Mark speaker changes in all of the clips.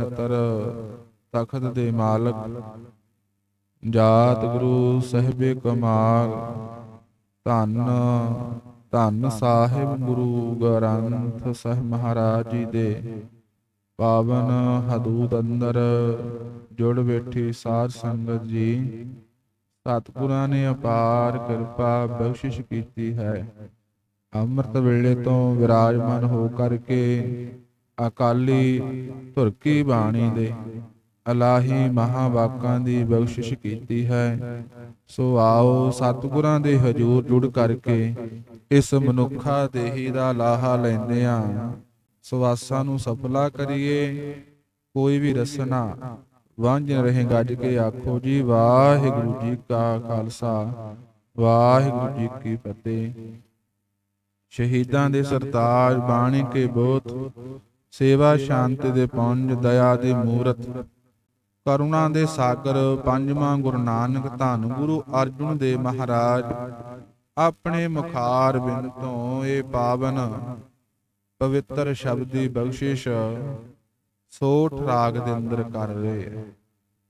Speaker 1: ਨਤਰ ਤਖਤ ਦੇ ਮਾਲਕ। ਜਾਤ ਗੁਰੂ ਸਹਿਬੇ ਕਮਾਲ। ਧੰਨ ਧੰਨ ਸਾਹਿਬ ਗੁਰੂ ਗ੍ਰੰਥ ਸਾਹਿਬ ਮਹਾਰਾਜ ਜੀ ਦੇ। ਪਾਵਨ ਹਦੂਦ ਅੰਦਰ ਜੁੜ ਬੈਠੀ ਸਾਧ ਸੰਗਤ ਜੀ। ਸਤਿਗੁਰਾਂ ਨੇ ਅਪਾਰ ਕਿਰਪਾ ਬਖਸ਼ਿਸ਼ ਕੀਤੀ ਹੈ। ਅੰਮ੍ਰਿਤ ਵੇਲੇ ਤੋਂ ਵਿਰਾਜਮਾਨ ਹੋ ਕਰਕੇ ਅਕਾਲੀ ਧੁਰਕੀ ਬਾਣੀ ਦੇ ਅਲਾਹੀ ਮਹਾਵਾਕਾਂ ਦੀ ਬਖਸ਼ਿਸ਼ ਕੀਤੀ ਹੈ। ਸੋ ਆਓ ਸਤਿਗੁਰਾਂ ਦੇ ਹਜੂਰ ਜੁੜ ਕਰਕੇ ਇਸ ਮਨੁੱਖਾ ਦੇਹੀ ਦਾ ਲਾਹਾ ਲੈਂਦੇ ਆ ਸਵਾਸਾਂ ਨੂੰ ਸਫਲਾ ਕਰੀਏ। ਕੋਈ ਵੀ ਰਸਨਾ ਵਾਂਝ ਰਹੇ ਗੱਜ ਕੇ ਆਖੋ ਜੀ ਵਾਹਿਗੁਰੂ ਜੀ ਕਾ ਖਾਲਸਾ ਵਾਹਿਗੁਰੂ ਜੀ ਕੀ ਫਤਿਹ। ਸ਼ਹੀਦਾਂ ਦੇ ਸਰਤਾਜ ਬਾਣੀ ਕੇ ਬੋਧ। ਸੇਵਾ ਸ਼ਾਂਤੀ ਦੇ ਪੁੰਜ, ਦਇਆ ਦੀ ਮੂਰਤ। ਕਰੁਣਾ ਦੇ ਸਾਗਰ, ਪੰਜਵਾਂ ਗੁਰੂ ਨਾਨਕ ਧੰਨ ਗੁਰੂ ਅਰਜੁਨ ਦੇਵ ਮਹਾਰਾਜ। ਆਪਣੇ ਮੁਖਾਰ ਬਿੰਦ ਤੋਂ ਇਹ ਪਾਵਨ, ਪਵਿੱਤਰ ਸ਼ਬਦੀ ਬਖਸ਼ਿਸ਼। ਸੋਠ ਰਾਗ ਦੇ ਅੰਦਰ ਕਰ ਰਹੇ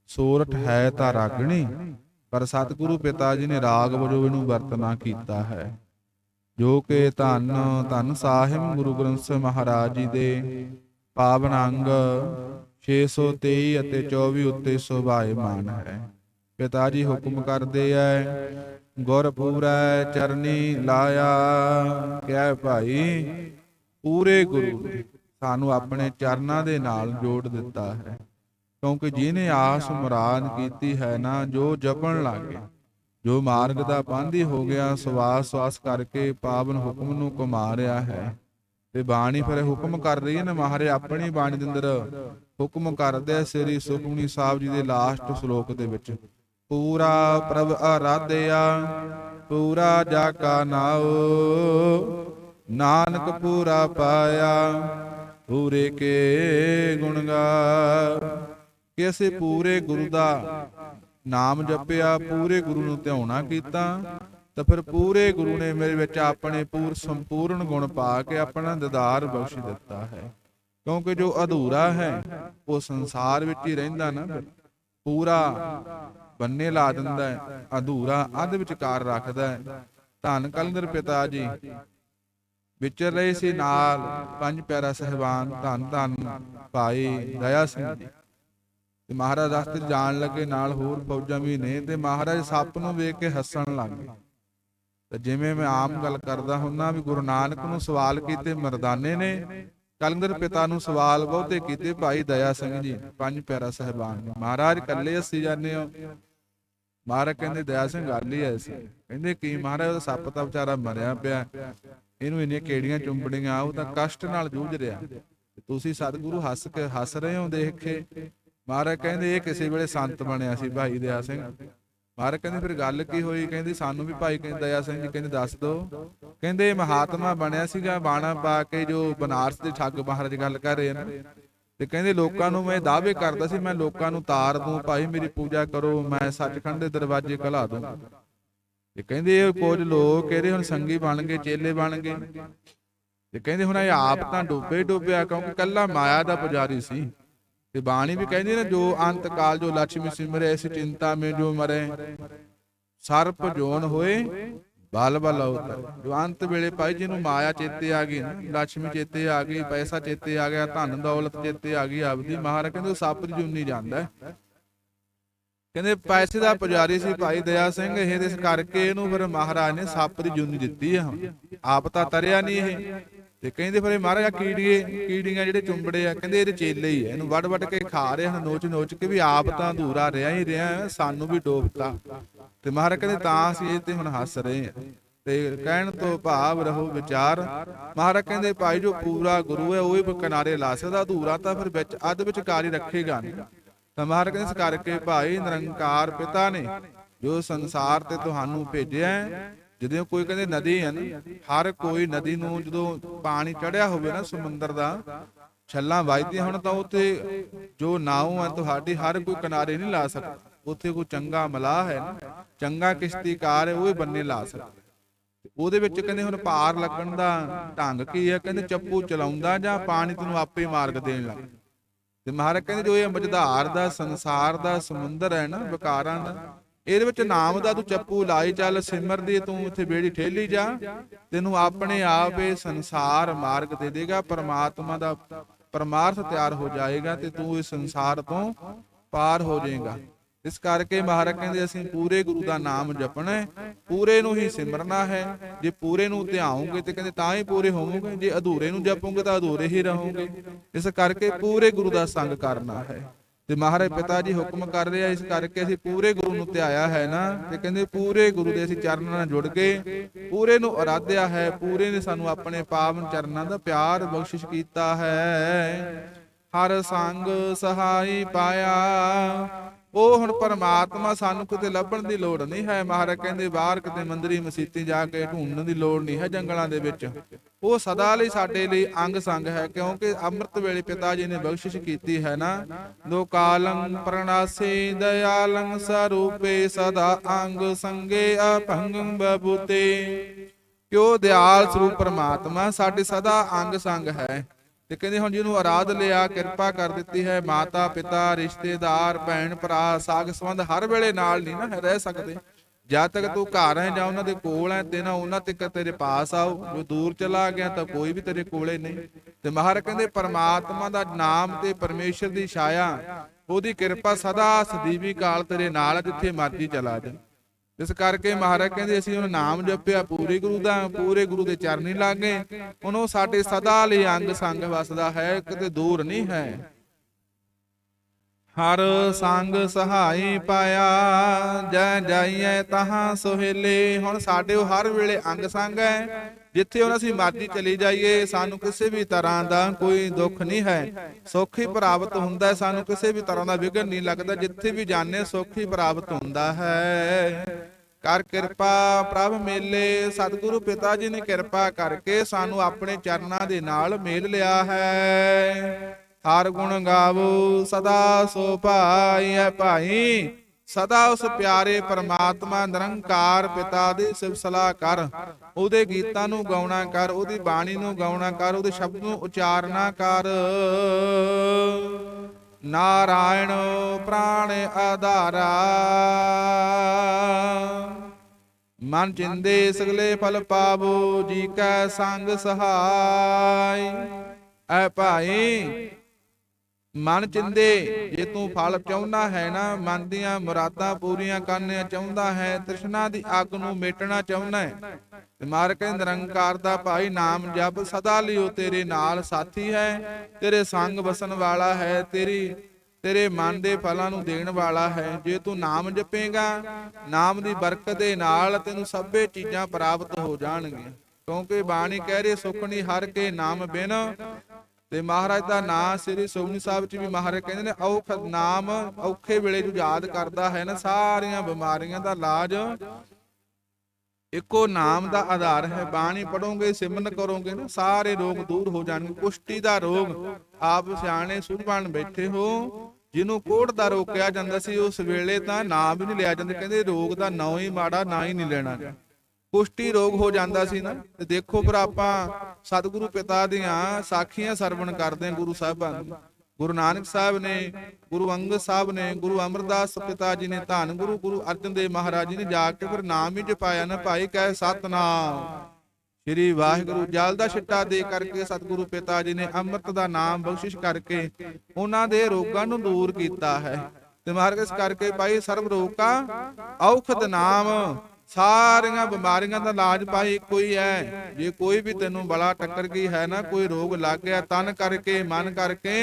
Speaker 1: ਸੋਰਠ ਹੈ ਤਾਂ ਰਾਗਣੀ, ਪਰ ਸਤਿਗੁਰੂ ਪਿਤਾ ਜੀ ਨੇ ਰਾਗ ਵਜੋਂ ਇਹਨੂੰ ਵਰਤਨਾ ਕੀਤਾ ਹੈ। ਜੋ ਕਿ ਧੰਨ ਧੰਨ ਸਾਹਿਬ ਗੁਰੂ ਗ੍ਰੰਥ ਸਾਹਿਬ ਮਹਾਰਾਜ ਜੀ ਦੇ ਪਾਵਨ ਅੰਗ 623 ਅਤੇ 24 ਉੱਤੇ ਸੁਭਾਇਮਾਨ ਹੈ। ਪਿਤਾ ਜੀ ਹੁਕਮ ਕਰਦੇ ਐ, ਗੁਰ ਪੂਰੈ ਚਰਨੀ ਲਾਇਆ। ਕਹਿ ਭਾਈ, ਪੂਰੇ ਗੁਰੂ ਨੇ ਸਾਨੂੰ ਆਪਣੇ ਚਰਨਾਂ ਦੇ ਨਾਲ ਜੋੜ ਦਿੱਤਾ ਹੈ। ਕਿਉਂਕਿ ਜਿਹਨੇ ਆਸ ਮੁਰਾਦ ਕੀਤੀ ਹੈ ਨਾ, ਜੋ ਜਪਣ ਲੱਗੇ ਜੋ ਮਾਰਗ ਦਾ ਬਾਂਧੀ ਹੋ ਗਿਆ, ਸਵਾਸ ਸਵਾਸ ਕਰਕੇ ਪਾਵਨ ਹੁਕਮ ਨੂੰ ਕਮਾ ਰਿਹਾ ਹੈ। ਤੇ ਬਾਣੀ ਫਿਰ ਹੁਕਮ ਕਰ ਰਹੀ ਹੈ ਨਾ, ਮਹਾਰੇ ਆਪਣੀ ਬਾਣੀ ਦੇ ਅੰਦਰ ਹੁਕਮ ਕਰਦੇ ਸ੍ਰੀ ਸੁਖਮਨੀ ਸਾਹਿਬ ਜੀ ਦੇ ਲਾਸਟ ਸ਼ਲੋਕ ਦੇ ਵਿੱਚ। ਪੂਰਾ ਪ੍ਰਭ ਆਰਾਧਿਆ ਪੂਰਾ ਜਾ ਕਾ ਨਾਉ, ਨਾਨਕ ਪੂਰਾ ਪਾਇਆ, ਪੂਰੇ ਕੇ ਗੁਣ ਗਾ ਕਿ ਅਸੀਂ ਪੂਰੇ ਗੁਰੂ ਦਾ ਨਾਮ ਜਪਿਆ ਪੂਰੇ ਗੁਰੂ ਨੂੰ ਧਿਆਉਣਾ ਕੀਤਾ ਤਾਂ ਫਿਰ ਪੂਰੇ ਗੁਰੂ ਨੇ ਮੇਰੇ ਵਿੱਚ ਆਪਣੇ ਪੂਰ ਸੰਪੂਰਨ ਗੁਣ ਪਾ ਕੇ ਆਪਣਾ ਦਿਦਾਰ ਬਖਸ਼ ਦਿੱਤਾ ਹੈ। ਕਿਉਂਕਿ ਜੋ ਅਧੂਰਾ ਹੈ ਉਹ ਸੰਸਾਰ ਵਿੱਚ ਹੀ ਰਹਿੰਦਾ ਨਾ। ਪੂਰਾ ਬੰਨੇ ਲਾ ਦਿੰਦਾ ਹੈ ਅਧੂਰਾ ਅੱਧ ਵਿਚਕਾਰ ਰੱਖਦਾ ਹੈ। ਧੰਨ ਕਲੰਦਰ ਪਿਤਾ ਜੀ। ਵਿਚਰ ਰਹੇ ਸੀ ਨਾਲ ਪੰਜ ਪਿਆਰਾ ਸਹਿਬਾਨ ਧੰਨ ਧੰਨ ਭਾਈ ਦਇਆ ਸਿੰਘ ਜੀ। ਤੇ ਮਹਾਰਾਜ ਰਸਤੇ ਜਾਣ ਲੱਗੇ, ਨਾਲ ਹੋਰ ਫੌਜਾਂ ਵੀ ਨੇ ਤੇ ਮਹਾਰਾਜ ਸੱਪ ਨੂੰ ਵੇਖ ਕੇ ਹੱਸਣ ਲੱਗ ਤੇ ਜਿਵੇਂ ਮੈਂ ਆਮ ਗੱਲ ਕਰਦਾ ਹੁੰਨਾ ਵੀ ਗੁਰੂ ਨਾਨਕ ਨੂੰ ਸਵਾਲ ਕੀਤੇ, ਮਰਦਾਨੇ ਨੇ ਕਲੰਦਰ ਪਿਤਾ ਨੂੰ ਸਵਾਲ ਬਹੁਤੇ ਕੀਤੇ, ਭਾਈ ਦਇਆ ਸਿੰਘ ਜੀ, ਪੰਜ ਪਿਆਰਾ ਸਹਿਬਾਨ ਮਹਾਰਾਜ ਇਕੱਲੇ ਅਸੀਂ ਜਾਂਦੇ ਹੋ? ਮਹਾਰਾਜ ਕਹਿੰਦੇ, ਦਇਆ ਸਿੰਘ ਗੱਲ ਹੀ ਐਸੀ ਕਹਿੰਦੇ ਕੀ ਮਹਾਰਾਜ ਉਹਦਾ ਸੱਪ ਤਾਂ ਵਿਚਾਰਾ ਮਰਿਆ ਪਿਆ, ਇਹਨੂੰ ਇੰਨੀਆਂ ਕਿਹੜੀਆਂ ਚੁੰਬੜੀਆਂ, ਉਹ ਤਾਂ ਕਸ਼ਟ ਨਾਲ ਜੂਝ ਰਿਹਾ। ਤੁਸੀਂ ਸਤਿਗੁਰੂ ਹੱਸ ਕੇ, ਹੱਸ ਰਹੇ ਹੋ ਦੇਖ ਕੇ। ਮਹਾਰਾਜ ਕਹਿੰਦੇ ਇਹ ਕਿਸੇ ਵੇਲੇ ਸੰਤ ਬਣਿਆ ਸੀ ਭਾਈ ਦਇਆ ਸਿੰਘ। ਮਹਾਰਾਜ ਕਹਿੰਦੇ ਫਿਰ ਗੱਲ ਕੀ ਹੋਈ? ਕਹਿੰਦੀ ਸਾਨੂੰ ਵੀ ਭਾਈ ਕਹਿੰਦੇ ਦਇਆ ਸਿੰਘ ਜੀ ਕਹਿੰਦੇ ਦੱਸ ਦਿਓ ਕਹਿੰਦੇ ਮਹਾਤਮਾ ਬਣਿਆ ਸੀਗਾ ਬਾਣਾ ਪਾ ਕੇ ਜੋ ਬਨਾਰਸ ਦੇ ਠੱਗ ਮਹਾਰਾਜ ਗੱਲ ਕਰ ਰਹੇ ਨੇ। ਤੇ ਕਹਿੰਦੇ ਲੋਕਾਂ ਨੂੰ ਮੈਂ ਦਾਅਵੇ ਕਰਦਾ ਸੀ ਮੈਂ ਲੋਕਾਂ ਨੂੰ ਤਾਰ ਦੂੰ ਭਾਈ ਮੇਰੀ ਪੂਜਾ ਕਰੋ ਮੈਂ ਸੱਚਖੰਡ ਦੇ ਦਰਵਾਜ਼ੇ ਖਲਾ ਦੂੰ। ਤੇ ਕਹਿੰਦੇ ਇਹ ਕੁਝ ਲੋਕ ਕਹਿੰਦੇ ਹੁਣ ਸੰਗੀ ਬਣ ਗਏ ਚੇਲੇ ਬਣ ਗਏ। ਤੇ ਕਹਿੰਦੇ ਹੁਣ ਇਹ ਆਪ ਤਾਂ ਡੁੱਬੇ ਡੁੱਬਿਆ ਕਿਉਂਕਿ ਕੱਲਾ ਮਾਇਆ ਦਾ ਪੁਜਾਰੀ ਸੀ। ਤੇ ਬਾਣੀ ਵੀ ਕਹਿੰਦੀ ਨਾ, ਜੋ ਅੰਤ ਕਾਲ ਜੋ ਲక్ష్ਮੀ ਸਿਮਰੇ, ਇਸ ਚਿੰਤਾ ਮੇ ਜੋ ਮਰੇ। ਸਰਪ ਜੋਨ ਹੋਏ, ਬਲ ਬਲ ਉਤਰ। ਜੋ ਅੰਤ ਵੇਲੇ ਭਾਈ ਜਿਹਨੂੰ ਮਾਇਆ ਚੇਤੇ ਆ ਗਈ ਨਾ ਚੇਤੇ ਆ ਗਈ, ਪੈਸਾ ਚੇਤੇ ਆ ਗਿਆ, ਧਨ ਦੌਲਤ ਚੇਤੇ ਆ ਗਈ, ਆਪਦੀ ਮਹਾਰਾਜ ਕਹਿੰਦੇ ਸੱਪ ਦੀ ਜੁਨੀ ਜਾਂਦਾ। ਕਹਿੰਦੇ ਪੈਸੇ ਦਾ ਪੁਜਾਰੀ ਸੀ ਭਾਈ ਦਇਆ ਸਿੰਘ ਇਹ ਇਸ ਕਰਕੇ ਇਹਨੂੰ ਫਿਰ ਮਹਾਰਾਜ ਨੇ ਸੱਪ ਦੀ ਜੁਨੀ ਦਿੱਤੀ ਆ ਹੁਣ। ਆਪ ਤਾਂ ਤਰਿਆ ਨਹੀਂ ਇਹ। ਤੇ ਕਹਿੰਦੇ ਫਿਰ ਮਹਾਰਾਜ ਕੀੜੀਏ ਕੀੜੀਆਂ ਜਿਹੜੇ ਚੁੰਬੜੇ ਆ ਕਹਿੰਦੇ ਇਹਦੇ ਚੇਲੇ ਹੀ ਆ। ਇਹਨੂੰ ਵੱਡ ਵੱਡ ਕੇ ਖਾ ਰਹੇ ਹਨ ਨੋਚ ਨੋਚ ਕੇ ਵੀ ਆਪ ਤਾਂ ਅਧੂਰਾ ਰਿਹਾ ਹੀ ਰਿਹਾ ਸਾਨੂੰ ਵੀ ਡੋਬਤਾ। ਤੇ ਮਹਾਰਾਜ ਕਹਿੰਦੇ ਤਾਂ ਅਸੀਂ ਇਹ ਤੇ ਹੁਣ ਹੱਸ ਰਹੇ ਆ ਤੇ ਕਹਿਣ ਤੋਂ ਭਾਵ ਰਹੋ ਵਿਚਾਰ। ਮਹਾਰਾਜ ਕਹਿੰਦੇ ਭਾਈ ਜੋ ਪੂਰਾ ਗੁਰੂ ਹੈ ਉਹ ਹੀ ਕਿਨਾਰੇ ਲਾ ਸਕਦਾ। ਅਧੂਰਾ ਤਾਂ ਫਿਰ ਵਿੱਚ ਅੱਧ ਵਿੱਚ ਕਾਰੀ ਰੱਖੇਗਾ ਨਹੀਂ ਤਾਂ ਇਸ ਕਰਕੇ ਭਾਈ ਨਿਰੰਕਾਰ ਪਿਤਾ ਨੇ ਜੋ ਸੰਸਾਰ ਤੇ ਤੁਹਾਨੂੰ ਭੇਜਿਆ ਜਦੋਂ ਕੋਈ ਕਹਿੰਦੇ ਨਦੀ ਹੈ ਨਾ, ਹਰ ਕੋਈ ਨਦੀ ਨੂੰ ਜਦੋਂ ਪਾਣੀ ਚੜਿਆ ਹੋਵੇ ਨਾ ਸਮੁੰਦਰ ਦਾ, ਛੱਲਾਂ ਵੱਜਦੀਆਂ ਹੁਣ ਤਾਂ ਉੱਥੇ ਜੋ ਨਾਉ ਹੈ ਤੁਹਾਡੀ ਹਰ ਕੋਈ ਕਿਨਾਰੇ ਨਹੀਂ ਲਾ ਸਕਦਾ। ਉੱਥੇ ਕੋਈ ਚੰਗਾ ਮਲਾਹ ਹੈ ਨਾ, ਚੰਗਾ ਕਿਸ਼ਤੀਕਾਰ ਹੈ, ਉਹ ਹੀ ਬੰਨੇ ਲਾ ਸਕਦਾ ਉਹਦੇ ਵਿੱਚ ਕਹਿੰਦੇ ਹੁਣ ਪਾਰ ਲੱਗਣ ਦਾ ਢੰਗ ਕੀ ਹੈ? ਕਹਿੰਦੇ ਚੱਪੂ ਚਲਾਉਂਦਾ ਜਾਂ ਪਾਣੀ ਤੈਨੂੰ ਆਪੇ ਮਾਰਗ ਦੇਣ ਲੱਗ ਤੇ ਮਹਾਰਾਜ ਕਹਿੰਦੇ ਜੋ ਇਹ ਮਜਧਾਰ ਦਾ, ਸੰਸਾਰ ਦਾ ਸਮੁੰਦਰ ਹੈ ਨਾ, ਵਿਕਾਰਾਂ ਦਾ, ਇਹਦੇ ਵਿੱਚ ਨਾਮ ਦਾ ਤੂੰ ਚੱਪੂ ਲਾਈ ਚੱਲ ਸਿਮਰਦੀ ਤੂੰ ਇੱਥੇ ਬੇੜੀ ਠੇਲੀ ਜਾ, ਤੈਨੂੰ ਆਪਣੇ ਆਪ ਇਹ ਸੰਸਾਰ ਮਾਰਗ ਦੇ ਦੇਗਾ, ਪਰਮਾਤਮਾ ਦਾ ਪਰਮਾਰਥ ਤਿਆਰ ਹੋ ਜਾਏਗਾ ਤੇ ਤੂੰ ਇਸ ਸੰਸਾਰ ਤੋਂ ਪਾਰ ਹੋ ਜਾਏਗਾ। ਇਸ ਕਰਕੇ ਮਹਾਰਾਜ ਕਹਿੰਦੇ ਅਸੀਂ ਪੂਰੇ ਗੁਰੂ ਦਾ ਨਾਮ ਜਪਣਾ ਹੈ। ਪੂਰੇ ਨੂੰ ਹੀ ਸਿਮਰਨਾ ਹੈ। ਜੇ ਪੂਰੇ ਨੂੰ ਧਿਆਓਗੇ ਤੇ ਕਹਿੰਦੇ ਤਾਂ ਹੀ ਪੂਰੇ ਹੋਵੋਗੇ। ਜੇ ਅਧੂਰੇ ਨੂੰ ਜਪੋਗੇ ਤਾਂ ਅਧੂਰੇ ਹੀ ਰਹੋਗੇ। ਇਸ ਕਰਕੇ ਪੂਰੇ ਗੁਰੂ ਦਾ ਸੰਗ ਕਰਨਾ ਹੈ। ਤੇ ਮਹਾਰਾਜ ਪਿਤਾ ਜੀ ਹੁਕਮ ਕਰ ਰਿਹਾ ਇਸ ਕਰਕੇ ਅਸੀਂ ਪੂਰੇ ਗੁਰੂ ਨੂੰ ਧਿਆਇਆ ਹੈ ਨਾ। ਤੇ ਕਹਿੰਦੇ ਪੂਰੇ ਗੁਰੂ ਦੇ ਅਸੀਂ ਚਰਨਾਂ ਨਾਲ ਜੁੜ ਕੇ ਪੂਰੇ ਨੂੰ ਅਰਾਧਿਆ ਹੈ। ਪੂਰੇ ਨੇ ਸਾਨੂੰ ਆਪਣੇ ਪਾਵਨ ਚਰਨਾਂ ਦਾ ਪਿਆਰ ਬਖਸ਼ਿਸ਼ ਕੀਤਾ ਹੈ। ਹਰ ਸੰਗ ਸਹਾਈ ਪਾਇਆ। ਉਹ ਹੁਣ ਪਰਮਾਤਮਾ ਸਾਨੂੰ ਕਿਤੇ ਲੱਭਣ ਦੀ ਲੋੜ ਨਹੀਂ। ਹੈ ਮਹਾਰਾਜ ਕਹਿੰਦੇ, ਬਾਹਰ ਕਿਤੇ ਮੰਦਰੀ ਮਸੀਤੀ ਜਾ ਕੇ ਢੂੰਡਣ ਦੀ ਲੋੜ ਨਹੀਂ ਹੈ ਜੰਗਲਾਂ ਦੇ ਵਿੱਚ। ਉਹ ਸਦਾ ਲਈ ਸਾਡੇ ਲਈ ਅੰਗ ਸੰਗ ਹੈ, ਕਿਉਂਕਿ ਅੰਮ੍ਰਿਤ ਵੇਲੇ ਪਿਤਾ ਜੀ ਨੇ ਬਖਸ਼ਿਸ਼ ਕੀਤੀ ਹੈ ਨਾ। ਦੋ ਕਾਲੰ ਪ੍ਰਣਾਸੇ ਦਇਆਲੰ ਸਰੂਪੇ ਸਦਾ ਅੰਗ ਸੰਗੇ ਅਭੰਗੰ ਬਬੂਤੇ ਕਿਉ ਦਿਆਲ ਸਰੂਪ ਪਰਮਾਤਮਾ, ਸਾਡੇ ਸਦਾ ਅੰਗ ਸੰਗ ਹੈ। ਤੇ ਕਹਿੰਦੇ ਹੁਣ ਜਿਹਨੂੰ ਆਰਾਧ ਲਿਆ, ਕਿਰਪਾ ਕਰ ਦਿੱਤੀ ਹੈ, ਮਾਤਾ, ਪਿਤਾ, ਰਿਸ਼ਤੇਦਾਰ, ਭੈਣ, ਭਰਾ, ਸਾਗ ਸੰਬੰਧ ਹਰ ਵੇਲੇ ਨਾਲ ਨਹੀਂ ਨਾ ਰਹਿ ਸਕਦੇ। ਜਦ ਤੱਕ ਤੂੰ ਘਰ ਹੈ ਜਾਂ ਉਹਨਾਂ ਦੇ ਕੋਲ ਹੈ, ਤੇ ਨਾ ਉਹਨਾਂ ਤੱਕ ਤੇਰੇ ਪਾਸ ਆਓ। ਜੋ ਦੂਰ ਚਲਾ ਗਿਆ, ਤਾਂ ਕੋਈ ਵੀ ਤੇਰੇ ਕੋਲੇ ਨਹੀਂ। ਤੇ ਮਹਾਰਾਜ ਕਹਿੰਦੇ, ਪਰਮਾਤਮਾ ਦਾ ਨਾਮ ਤੇ ਪਰਮੇਸ਼ਰ ਦੀ ਛਾਇਆ, ਉਹਦੀ ਕਿਰਪਾ ਸਦਾ ਸਦੀਵੀ ਕਾਲ ਤੇਰੇ ਨਾਲ ਜਿੱਥੇ ਮਰਜ਼ੀ ਚਲਾ ਜਾ ਇਸ ਕਰਕੇ ਮਹਾਰਾਜ ਕਹਿੰਦੇ ਅਸੀਂ ਉਹ ਨਾਮ ਜਪਿਆ, ਪੂਰੇ ਗੁਰੂ ਦਾ, ਪੂਰੇ ਗੁਰੂ ਦੇ ਚਰਨੀ ਲਾਗੇ। ਹੁਣ ਉਹ ਸਾਡੇ ਸਦਾ ਲਈ ਅੰਗ ਸੰਗ ਵਸਦਾ ਹੈ ਕਿਤੇ ਦੂਰ ਨਹੀਂ ਹੈ। ਹਰ ਸੰਗ ਸਹਾਈ ਪਾਇਆ। ਜੈ ਜਾਈਐ ਤਹਾਂ ਸੁਹੇਲੇ। ਹੁਣ ਸਾਡੇ ਹਰ ਵੇਲੇ ਅੰਗ ਸੰਗ ਹੈ ਜਿੱਥੇ ਹੁਣ ਅਸੀਂ ਮਰਜ਼ੀ ਚਲੀ ਜਾਈਏ, ਸਾਨੂੰ ਕਿਸੇ ਵੀ ਤਰ੍ਹਾਂ ਦਾ ਕੋਈ ਦੁੱਖ ਨਹੀਂ ਹੈ। ਸੁੱਖ ਹੀ ਪ੍ਰਾਪਤ ਹੁੰਦਾ ਹੈ, ਸਾਨੂੰ ਕਿਸੇ ਵੀ ਤਰ੍ਹਾਂ ਦਾ ਵਿਘਨ ਨਹੀਂ ਲੱਗਦਾ। ਜਿੱਥੇ ਵੀ ਜਾਂਦੇ ਸੁੱਖ ਹੀ ਪ੍ਰਾਪਤ ਹੁੰਦਾ ਹੈ। ਕਰ ਕਿਰਪਾ ਪ੍ਰਭ ਮੇਲੇ। ਸਤਿਗੁਰੂ ਪਿਤਾ ਜੀ ਨੇ ਕਿਰਪਾ ਕਰਕੇ ਸਾਨੂੰ ਆਪਣੇ ਚਰਨਾਂ ਦੇ ਨਾਲ ਮੇਲ ਲਿਆ ਹੈ। ਹਰ ਗੁਣ ਗਾਵੋ, ਸਦਾ ਸੋ ਭਾਈ ਹੈ ਭਾਈ। ਸਦਾ ਉਸ ਪਿਆਰੇ ਪਰਮਾਤਮਾ ਨਿਰੰਕਾਰ ਪਿਤਾ ਦੀ ਸਿਫਤ ਸਲਾਹ ਕਰ। ਉਹਦੇ ਗੀਤਾਂ ਨੂੰ ਗਾਉਣਾ ਕਰ, ਉਹਦੀ ਬਾਣੀ ਨੂੰ ਗਾਉਣਾ ਕਰ, ਉਹਦੇ ਸ਼ਬਦ ਨੂੰ ਉਚਾਰਨਾ ਕਰ। ਨਾਰਾਇਣ ਪ੍ਰਾਣ ਆਧਾਰਾ। ਮਨ ਜਿੰਦੇ ਸਗਲੇ ਫਲ ਪਾਵੋ, ਜੀ ਕੈ ਸੰਗ ਸਹਾਈ। ਐ ਭਾਈ ਮਨ ਚਿੰਦੇ ਜੇ ਤੂੰ ਫਲ ਚਾਹੁੰਦਾ ਹੈ ਨਾ ਮਨ ਦੀਆਂ ਮੁਰਾਦਾਂ ਪੂਰੀਆਂ ਕਰਨੀਆਂ ਚਾਹੁੰਦਾ ਹੈ ਤ੍ਰਿਸ਼ਨਾ ਦੀ ਅੱਗ ਨੂੰ ਮੇਟਣਾ ਚਾਹੁੰਦਾ ਹੈ। ਤੇ ਮਾਰ ਕੇ ਨਿਰੰਕਾਰ ਦਾ ਭਾਈ ਨਾਮ ਜਪ ਸਦਾ ਲਈ ਉਹ ਤੇਰੇ ਨਾਲ ਸਾਥੀ ਹੈ ਤੇਰੇ ਸੰਗ ਵਸਣ ਵਾਲਾ ਹੈ ਤੇਰੀ ਤੇਰੇ ਮਨ ਦੇ ਫਲਾਂ ਨੂੰ ਦੇਣ ਵਾਲਾ ਹੈ ਜੇ ਤੂੰ ਨਾਮ ਜਪੇਗਾ ਨਾਮ ਦੀ ਬਰਕਤ ਦੇ ਨਾਲ ਤੈਨੂੰ ਸਭੇ ਚੀਜ਼ਾਂ ਪ੍ਰਾਪਤ ਹੋ ਜਾਣਗੀਆਂ। ਕਿਉਂਕਿ ਬਾਣੀ ਕਹਿ ਰਹੀ ਸੁਖਣੀ ਹਰ ਕੇ ਨਾਮ ਬਿਨ ਤੇ ਮਹਾਰਾਜ ਦਾ ਨਾਮ ਸ੍ਰੀ ਸੋਹਣੀ ਸਾਹਿਬ ਚ ਵੀ ਮਹਾਰਾਜ ਕਹਿੰਦੇ ਨੇ, ਔਖ ਨਾਮ ਔਖੇ ਵੇਲੇ ਜੋ ਯਾਦ ਕਰਦਾ ਹੈ ਨਾ, ਸਾਰੀਆਂ ਬਿਮਾਰੀਆਂ ਦਾ ਇਲਾਜ ਇੱਕੋ ਨਾਮ ਦਾ ਆਧਾਰ ਹੈ, ਬਾਣੀ ਪੜੋਗੇ ਸਿਮਰਨ ਕਰੋਗੇ ਨਾ, ਸਾਰੇ ਰੋਗ ਦੂਰ ਹੋ ਜਾਣਗੇ ਕੁਸ਼ਟੀ ਦਾ ਰੋਗ, ਆਪ ਸਿਆਣੇ ਸੁਭਾਨ ਬੈਠੇ ਹੋ, ਜਿਹਨੂੰ ਕੋੜ ਦਾ ਰੋਗ ਕਿਹਾ ਜਾਂਦਾ ਸੀ, ਉਸ ਵੇਲੇ ਤਾਂ ਨਾਮ ਵੀ ਨਹੀਂ ਲਿਆ ਜਾਂਦਾ, ਕਹਿੰਦੇ ਰੋਗ ਦਾ ਨਾਂ ਹੀ ਮਾੜਾ, ਨਾਂ ਹੀ ਨਹੀਂ ਲੈਣਾ। ਕੁਸ਼ਟੀ ਰੋਗ ਹੋ ਜਾਂਦਾ ਸੀ ਨਾ, ਤੇ ਦੇਖੋ ਫਿਰ ਆਪਾਂ ਸਤਿਗੁਰੂ ਪਿਤਾ ਦੀਆਂ ਸਾਖੀਆਂ ਸਰਵਣ ਕਰਦੇ ਹਾਂ ਗੁਰੂ ਸਾਹਿਬਾਂ ਦੀ ਗੁਰੂ ਨਾਨਕ ਸਾਹਿਬ ਨੇ, ਗੁਰੂ ਅੰਗਦ ਸਾਹਿਬ ਨੇ, ਗੁਰੂ ਅਮਰਦਾਸ ਪਿਤਾ ਜੀ ਨੇ, ਧੰਨ ਗੁਰੂ ਗੁਰੂ ਅਰਜਨ ਦੇਵ ਮਹਾਰਾਜ ਜੀ ਨੇ ਜਾ ਕੇ ਫਿਰ ਨਾਮ ਹੀ ਜਪਾਇਆ ਨਾ, ਭਾਈ ਕਹੇ ਸਤਨਾਮ। ਸ੍ਰੀ ਵਾਹਿਗੁਰੂ ਜਲ ਦਾ ਛਿੱਟਾ ਦੇ ਕਰਕੇ ਸਤਿਗੁਰੂ ਪਿਤਾ ਜੀ ਨੇ ਅੰਮ੍ਰਿਤ ਦਾ ਨਾਮ ਬਖਸ਼ਿਸ਼ ਕਰਕੇ ਉਹਨਾਂ ਦੇ ਰੋਗਾਂ ਨੂੰ ਦੂਰ ਕੀਤਾ ਹੈ। ਤੇ ਮਹਾਰਾਜ ਇਸ ਕਰਕੇ ਭਾਈ ਸਰਬ ਰੋਗ ਕਾ ਔਖਦ ਨਾਮ ਸਾਰੀਆਂ ਬਿਮਾਰੀਆਂ ਦਾ ਇਲਾਜ ਭਾਈ ਕੋਈ ਹੈ ਜੇ ਕੋਈ ਵੀ ਤੈਨੂੰ ਬਲਾ ਟੱਕਰ ਗਈ ਹੈ ਨਾ, ਕੋਈ ਰੋਗ ਲੱਗ ਗਿਆ, ਤਨ ਕਰਕੇ, ਮਨ ਕਰਕੇ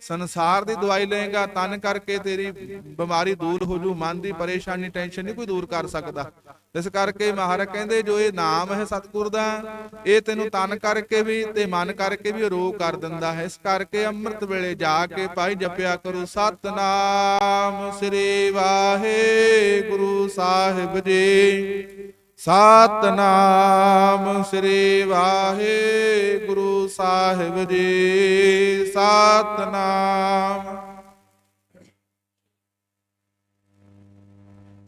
Speaker 1: ਸੰਸਾਰ ਦੀ ਦਵਾਈ ਲਏਗਾ, ਤਨ ਕਰਕੇ ਤੇਰੀ ਬਿਮਾਰੀ ਦੂਰ ਹੋ ਜੂ, ਮਨ ਦੀ ਪਰੇਸ਼ਾਨੀ, ਟੈਨਸ਼ਨ ਨਹੀਂ ਕੋਈ ਦੂਰ ਕਰ ਸਕਦਾ। ਇਸ ਕਰਕੇ ਮਹਾਰਾਜ ਕਹਿੰਦੇ, ਜੋ ਇਹ ਨਾਮ ਹੈ ਸਤਿਗੁਰ ਦਾ, ਇਹ ਤੈਨੂੰ ਤਨ ਕਰਕੇ ਵੀ ਤੇ ਮਨ ਕਰਕੇ ਵੀ ਰੋਗ ਕਰ ਦਿੰਦਾ ਹੈ। ਇਸ ਕਰਕੇ ਅੰਮ੍ਰਿਤ ਵੇਲੇ ਜਾ ਕੇ ਭਾਈ ਜਪਿਆ ਕਰੋ, ਸਤਨਾਮ ਸ੍ਰੀ ਵਾਹਿਗੁਰੂ ਸਾਹਿਬ ਜੀ। ਸਤਨਾਮ ਸ੍ਰੀ ਵਾਹਿਗੁਰੂ ਸਾਹਿਬ ਜੀ। ਸਤਨਾਮ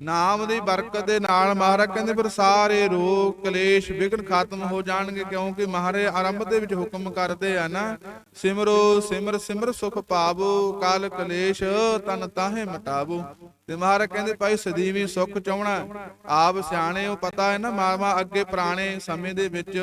Speaker 1: ਨਾਮ ਦੀ ਬਰਕਤ ਦੇ ਨਾਲ ਮਹਾਰਾਜ ਕਹਿੰਦੇ ਫਿਰ ਸਾਰੇ ਰੋਗ, ਕਲੇਸ਼ ਵਿਗਨ ਖਤਮ ਹੋ ਜਾਣਗੇ ਕਿਉਂਕਿ ਮਹਾਰਾਜ ਆਰੰਭ ਦੇ ਵਿੱਚ ਹੁਕਮ ਕਰਦੇ ਆ ਨਾ, ਸਿਮਰੋ ਸਿਮਰ ਸਿਮਰ ਸੁਖ ਪਾਵੋ, ਕਾਲ ਕਲੇਸ਼ ਤਨ ਤਾਹੇ ਮਟਾਵੋ। ਤੇ ਮਹਾਰਾਜ ਕਹਿੰਦੇ ਭਾਈ ਸਦੀਵੀ ਸੁਖ ਚਾਹਣਾ। ਆਪ ਸਿਆਣੇ ਹੋ, ਪਤਾ ਹੈ ਨਾ ਮਾਵਾ ਅੱਗੇ ਪੁਰਾਣੇ ਸਮੇਂ ਦੇ ਵਿੱਚ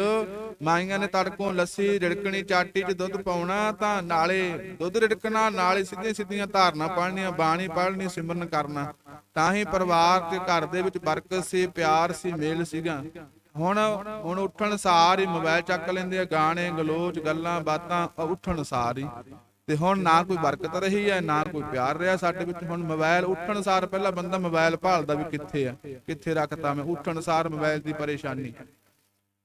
Speaker 1: ਮਾਈਆਂ ਨੇ ਤੜਕੋਂ ਲੱਸੀ ਰਿੜਕਣੀ, ਚਾਟੀ 'ਚ ਦੁੱਧ ਪਾਉਣਾ ਤਾਂ ਨਾਲੇ ਦੁੱਧ ਰਿੜਕਣਾ, ਨਾਲੇ ਸਿੱਧੀਆਂ ਸਿੱਧੀਆਂ ਧਾਰਨਾ ਪੜ੍ਹਨੀਆਂ ਬਾਣੀ ਪੜ੍ਹਨੀ ਸਿਮਰਨ ਕਰਨਾ। ਤਾਂ ਹੀ ਪਰਿਵਾਰ ਤੇ ਘਰ ਦੇ ਵਿੱਚ ਬਰਕਤ ਸੀ, ਪਿਆਰ ਸੀ, ਮੇਲ ਸੀਗਾ। ਹੁਣ ਹੁਣ ਉੱਠਣ ਸਾਰ ਹੀ ਮੋਬਾਈਲ ਚੱਕ ਲੈਂਦੇ ਆ, ਗਾਣੇ, ਗਲੋਚ, ਗੱਲਾਂ, ਬਾਤਾਂ, ਉੱਠਣ ਸਾਰ ਹੀ। ਤੇ ਹੁਣ ਨਾ ਕੋਈ ਬਰਕਤ ਰਹੀ ਹੈ ਨਾ ਕੋਈ ਪਿਆਰ ਰਿਹਾ ਸਾਡੇ ਵਿੱਚ। ਹੁਣ ਮੋਬਾਈਲ ਉੱਠਣ ਸਾਰ ਪਹਿਲਾਂ ਬੰਦਾ ਮੋਬਾਈਲ ਭਾਲਦਾ ਵੀ ਕਿੱਥੇ ਆ ਕਿੱਥੇ ਰੱਖਤਾ ਮੈਂ ਉੱਠਣ ਸਾਰ ਮੋਬਾਈਲ ਦੀ ਪਰੇਸ਼ਾਨੀ।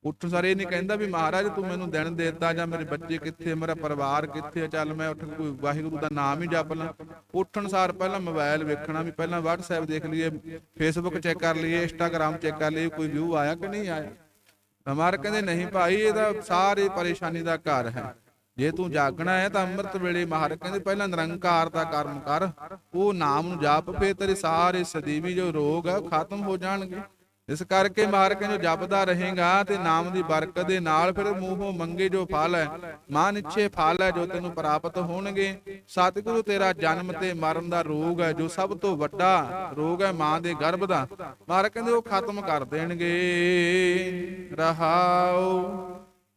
Speaker 1: ਉੱਠਣ ਸਾਰ ਇਹ ਨਹੀਂ ਕਹਿੰਦਾ ਵੀ ਮਹਾਰਾਜ ਤੂੰ ਮੈਨੂੰ ਦਿਨ ਦੇ ਦਿੱਤਾ ਜਾਂ ਮੇਰੇ ਬੱਚੇ ਕਿੱਥੇ ਮੇਰਾ ਪਰਿਵਾਰ ਕਿੱਥੇ ਚੱਲ ਮੈਂ ਉੱਠ ਕੋਈ ਵਾਹਿਗੁਰੂ ਦਾ ਨਾਮ ਹੀ ਜਪ ਲਾਂ। ਉੱਠਣ ਸਾਰ ਪਹਿਲਾਂ ਮੋਬਾਈਲ ਵੇਖਣਾ ਵੀ ਪਹਿਲਾਂ WhatsApp ਦੇਖ ਲਈਏ Facebook ਚੈੱਕ ਕਰ ਲਈਏ Instagram ਚੈੱਕ ਕਰ ਲਈਏ ਕੋਈ ਵਿਊ ਆਇਆ ਕਿ ਨਹੀਂ ਆਇਆ? ਹਮਾਰ ਕਹਿੰਦੇ ਨਹੀਂ ਭਾਈ ਇਹਦਾ ਸਾਰੀ ਪਰੇਸ਼ਾਨੀ ਦਾ ਘਰ ਹੈ। ਜੇ ਤੂੰ ਜਾਗਣਾ ਹੈ ਤਾਂ ਅੰਮ੍ਰਿਤ ਵੇਲੇ ਮਹਾਰਾਜ ਕਹਿੰਦੇ ਪਹਿਲਾਂ ਨਿਰੰਕਾਰ ਦਾ ਕਰਮ ਕਰ। ਉਹ ਨਾਮ ਨੂੰ ਜਾਪ ਫੇ ਤੇਰੇ ਸਾਰੇ ਸਦੀਵੀ ਜੋ ਰੋਗ ਹੈ ਉਹ ਖਤਮ ਹੋ ਜਾਣਗੇ। ਇਸ ਕਰਕੇ ਮਹਾਰਾਜ ਕਹਿੰਦੇ ਜੋ ਜਪਦਾ ਰਹੇਗਾ ਤੇ ਨਾਮ ਦੀ ਬਰਕਤ ਦੇ ਨਾਲ ਫਿਰ ਮੂੰਹੋਂ ਮੰਗੇ ਜੋ ਫਲ ਹੈ, ਮਨ ਇੱਛੇ ਫਲ ਹੈ ਜੋ ਤੈਨੂੰ ਪ੍ਰਾਪਤ ਹੋਣਗੇ। ਸਤਿਗੁਰੂ ਤੇਰਾ ਜਨਮ ਤੇ ਮਰਨ ਦਾ ਰੋਗ ਹੈ, ਜੋ ਸਭ ਤੋਂ ਵੱਡਾ ਰੋਗ ਹੈ ਮਾਂ ਦੇ ਗਰਭ ਦਾ। ਮਹਾਰਾਜ ਕਹਿੰਦੇ ਉਹ ਖਤਮ ਕਰ ਦੇਣਗੇ। ਰਹਾਉ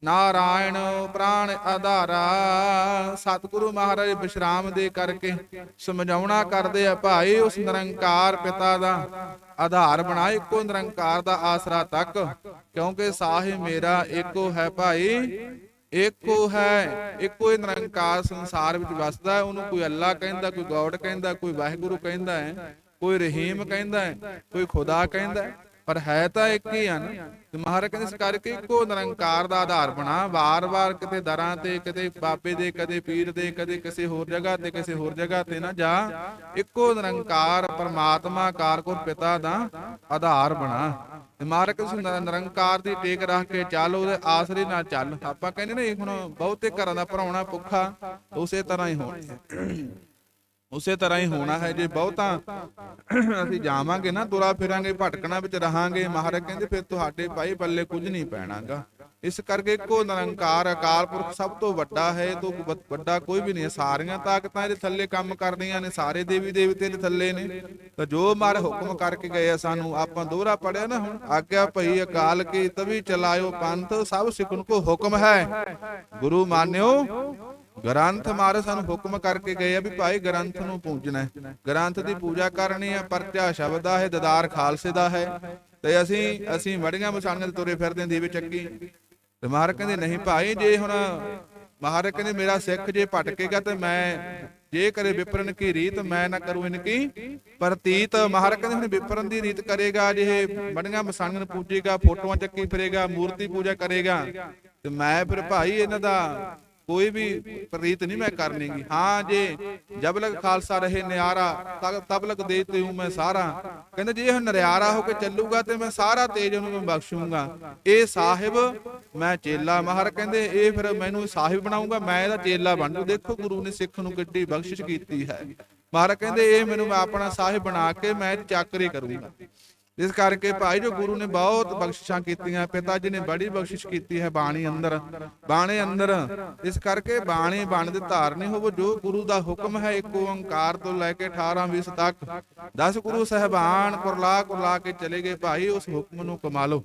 Speaker 1: ਨਾਰਾਇਣ ਪ੍ਰਾਣ ਆਧਾਰਾ। ਸਤਿਗੁਰੂ ਮਹਾਰਾਜ ਵਿਸ਼ਰਾਮ ਦੇ ਕਰਕੇ ਸਮਝਾਉਣਾ ਕਰਦੇ ਆ ਭਾਈ, ਉਸ ਨਿਰੰਕਾਰ ਪਿਤਾ ਦਾ ਆਧਾਰ ਬਣਾ, ਇੱਕੋ ਨਿਰੰਕਾਰ ਦਾ ਆਸਰਾ ਤੱਕ, ਕਿਉਂਕਿ ਸਾਹਿਬ ਮੇਰਾ ਇੱਕੋ ਹੈ ਭਾਈ, ਇੱਕੋ ਹੈ, ਇੱਕੋ ਹੀ ਨਿਰੰਕਾਰ ਸੰਸਾਰ ਵਿੱਚ ਵਸਦਾ ਹੈ, ਉਹਨੂੰ ਕੋਈ ਅੱਲਾ ਕਹਿੰਦਾ, ਕੋਈ ਗੋਡ ਕਹਿੰਦਾ, ਕੋਈ ਵਾਹਿਗੁਰੂ ਕਹਿੰਦਾ ਹੈ, ਕੋਈ ਰਹੀਮ ਕਹਿੰਦਾ ਹੈ, ਕੋਈ ਖੁਦਾ ਕਹਿੰਦਾ ਹੈ। ਪਰ ਹੈ ਤਾਂ ਇੱਕ ਹੀ ਆ ਨਾ ਤੇ ਮਹਾਰਾਜ ਕਹਿੰਦੇ ਇਸ ਕਰਕੇ ਇੱਕੋ ਨਿਰੰਕਾਰ ਦਾ ਆਧਾਰ ਬਣਾ। ਵਾਰ-ਵਾਰ ਕਿਤੇ ਦਰਾਂ ਤੇ, ਕਿਤੇ ਬਾਬੇ ਦੇ, ਕਦੇ ਪੀਰ ਦੇ, ਕਦੇ ਕਿਸੇ ਹੋਰ ਜਗ੍ਹਾ ਤੇ, ਕਿਸੇ ਹੋਰ ਜਗ੍ਹਾ ਤੇ ਨਾ ਜਾ। ਇੱਕੋ ਨਿਰੰਕਾਰ ਪਰਮਾਤਮਾ ਕਾਰਕੁਰ ਪਿਤਾ ਦਾ ਆਧਾਰ ਬਣਾ। ਤੇ ਮਹਾਰਾਜ ਕਹਿੰਦੇ ਨਿਰੰਕਾਰ ਦੀ ਟੇਕ ਰੱਖ ਕੇ ਚੱਲ, ਉਹਦੇ ਆਸਰੇ ਨਾਲ ਚੱਲ। ਆਪਾਂ ਕਹਿੰਦੇ ਨੇ ਹੁਣ ਬਹੁਤੇ ਘਰਾਂ ਦਾ ਭਰਾਉਣਾ ਭੁੱਖਾ, ਉਸੇ ਤਰ੍ਹਾਂ ਹੀ ਹੋਣਾ ਹੈ। ਉਸੇ ਤਰ੍ਹਾਂ ਹੀ ਹੋਣਾ ਹੈ ਜੇ ਬਹੁਤਾ ਅਸੀਂ ਜਾਵਾਂਗੇ ਨਾ ਤੁਰਾ ਫਿਰਾਂਗੇ ਭਟਕਣਾ ਵਿੱਚ ਰਹਾਂਗੇ ਮਹਾਰਾਜ ਕਹਿੰਦੇ ਫਿਰ ਤੁਹਾਡੇ ਭਾਈ ਬੱਲੇ ਕੁਝ ਨਹੀਂ ਪੈਣਾਗਾ। ਇਸ ਕਰਕੇ ਇੱਕੋ ਨਿਰੰਕਾਰ ਅਕਾਲ ਪੁਰਖ ਸਭ ਤੋਂ ਵੱਡਾ ਹੈ ਤੋਂ ਵੱਡਾ ਕੋਈ ਵੀ ਨਹੀਂ। ਸਾਰੀਆਂ ਤਾਕਤਾਂ ਇਹਦੇ ਥੱਲੇ ਕੰਮ ਕਰਦੀਆਂ ਨੇ ਸਾਰੇ ਦੇਵੀ ਦੇਵਤੇ ਇਹਦੇ ਥੱਲੇ ਨੇ। ਤਾਂ ਜੋ ਮਾਰੇ ਹੁਕਮ ਕਰਕੇ ਗਏ ਆ ਸਾਨੂੰ ਆਪਾਂ ਦੋਹਰਾ ਪੜਿਆ ਨਾ ਹੁਣ ਆਗਿਆ ਭਈ ਅਕਾਲ ਕੀ ਤਵੀ ਚਲਾਇਓ ਪੰਥ ਸਭ ਸਿੱਖਣ ਕੋ ਹੁਕਮ ਹੈ। ਗੁਰੂ ਮਾਨਿਓ ਗ੍ਰੰਥ ਮਾਰੇ ਸਾਨੂੰ ਹੁਕਮ ਕਰਕੇ ਗਏ ਆ ਵੀ ਭਾਈ ਗ੍ਰੰਥ ਨੂੰ ਪੂਜਣਾ ਹੈ। ਗ੍ਰੰਥ ਦੀ ਪੂਜਾ ਕਰਨੀ ਹੈ ਪਰਚਾ ਸ਼ਬਦ ਦਾ ਹੈ ਦਦਾਰ ਖਾਲਸੇ ਦਾ ਹੈ। ਤੇ ਅਸੀਂ ਅਸੀਂ ਮੜੀਆਂ ਮਸਾਣੀਆਂ ਤੇ ਤੁਰੇ ਫਿਰਦੇ ਦੀਵੇ ਚੱਕੀ। ਤੇ ਮਹਾਰਾਜ ਕਹਿੰਦੇ, ਨਹੀਂ ਭਾਈ, ਜੇ ਹੁਣ ਮਹਾਰਾਜ ਕਹਿੰਦੇ, ਮੇਰਾ ਸਿੱਖ ਜੇ ਭਟਕੇਗਾ ਤੇ ਮੈਂ ਜੇ ਕਰੇ ਵਿਪਰਨ ਕੀ ਰੀਤ, ਮੈਂ ਨਾ ਕਰੂ ਇਨ ਕੀ ਪ੍ਰਤੀਤ? ਮਹਾਰਾਜ ਕਹਿੰਦੇ, ਹੁਣ ਵਿਪਰਨ ਦੀ ਰੀਤ ਕਰੇਗਾ, ਜੇ ਮੜੀਆਂ ਮਸਾਣੀਆਂ ਨੂੰ ਪੂਜੇਗਾ, ਫੋਟੋਆਂ ਚੱਕੀ ਫਿਰੇਗਾ, ਮੂਰਤੀ ਪੂਜਾ ਕਰੇਗਾ, ਤੇ ਮੈਂ ਫਿਰ ਭਾਈ ਇਹਨਾਂ ਦਾ ਕੋਈ ਵੀ ਪ੍ਰੀਤ ਨਹੀਂ ਮੈਂ ਕਰਨੀਗੀ ਹਾਂ ਜੇ ਜਬ ਲਗ ਖਾਲਸਾ ਰਹੇ ਨਿਆਰਾ ਤਬ ਲਗ ਦੇ ਤੇ ਹੂੰ ਮੈਂ ਸਾਰਾ। ਕਹਿੰਦੇ ਜੇ ਇਹ ਨਿਆਰਾ ਹੋ ਕੇ ਚੱਲੂਗਾ ਤੇ ਮੈਂ ਸਾਰਾ ਤੇਜ ਉਹਨੂੰ ਮੈਂ ਬਖਸ਼ੂੰਗਾ। ਇਹ ਸਾਹਿਬ ਮੈਂ ਚੇਲਾ ਮਹਾਰ ਕਹਿੰਦੇ ਇਹ ਫਿਰ ਮੈਨੂੰ ਸਾਹਿਬ ਬਣਾਉਂਗਾ ਮੈਂ ਇਹਦਾ ਚੇਲਾ ਬਣ। ਜੂ ਦੇਖੋ ਗੁਰੂ ਨੇ ਸਿੱਖ ਨੂੰ ਕਿੱਡੀ ਬਖਸ਼ਿਸ਼ ਕੀਤੀ ਹੈ। ਮਹਾਰਾਜ ਕਹਿੰਦੇ ਇਹ ਮੈਨੂੰ ਮੈਂ ਆਪਣਾ ਸਾਹਿਬ ਬਣਾ ਕੇ ਮੈਂ ਚਾਕਰੀ ਕਰੂੰਗਾ। ਇਸ ਕਰਕੇ ਭਾਈ ਜੋ ਗੁਰੂ ਨੇ ਬਹੁਤ ਬਖਸ਼ਿਸ਼ਾਂ ਕੀਤੀਆਂ ਪਿਤਾ ਜੀ ਨੇ ਬੜੀ ਬਖਸ਼ਿਸ਼ ਕੀਤੀ ਹੈ ਬਾਣੀ ਅੰਦਰ। ਬਾਣੇ ਅੰਦਰ। ਇਸ ਕਰਕੇ ਬਾਣੀ ਬਣ ਦੇ ਧਾਰਨੀ ਹੋਵੋ ਜੋ ਗੁਰੂ ਦਾ ਹੁਕਮ ਹੈ ਇੱਕ ਓੰਕਾਰ ਤੋਂ ਲੈ ਕੇ 18 20 ਤੱਕ। 10 ਗੁਰੂ ਸਹਿਬਾਨ ਕੁਰਲਾ ਕੁਰਲਾ ਕੇ ਚਲੇ ਗਏ ਭਾਈ ਉਸ ਹੁਕਮ ਨੂੰ ਕਮਾ ਲਓ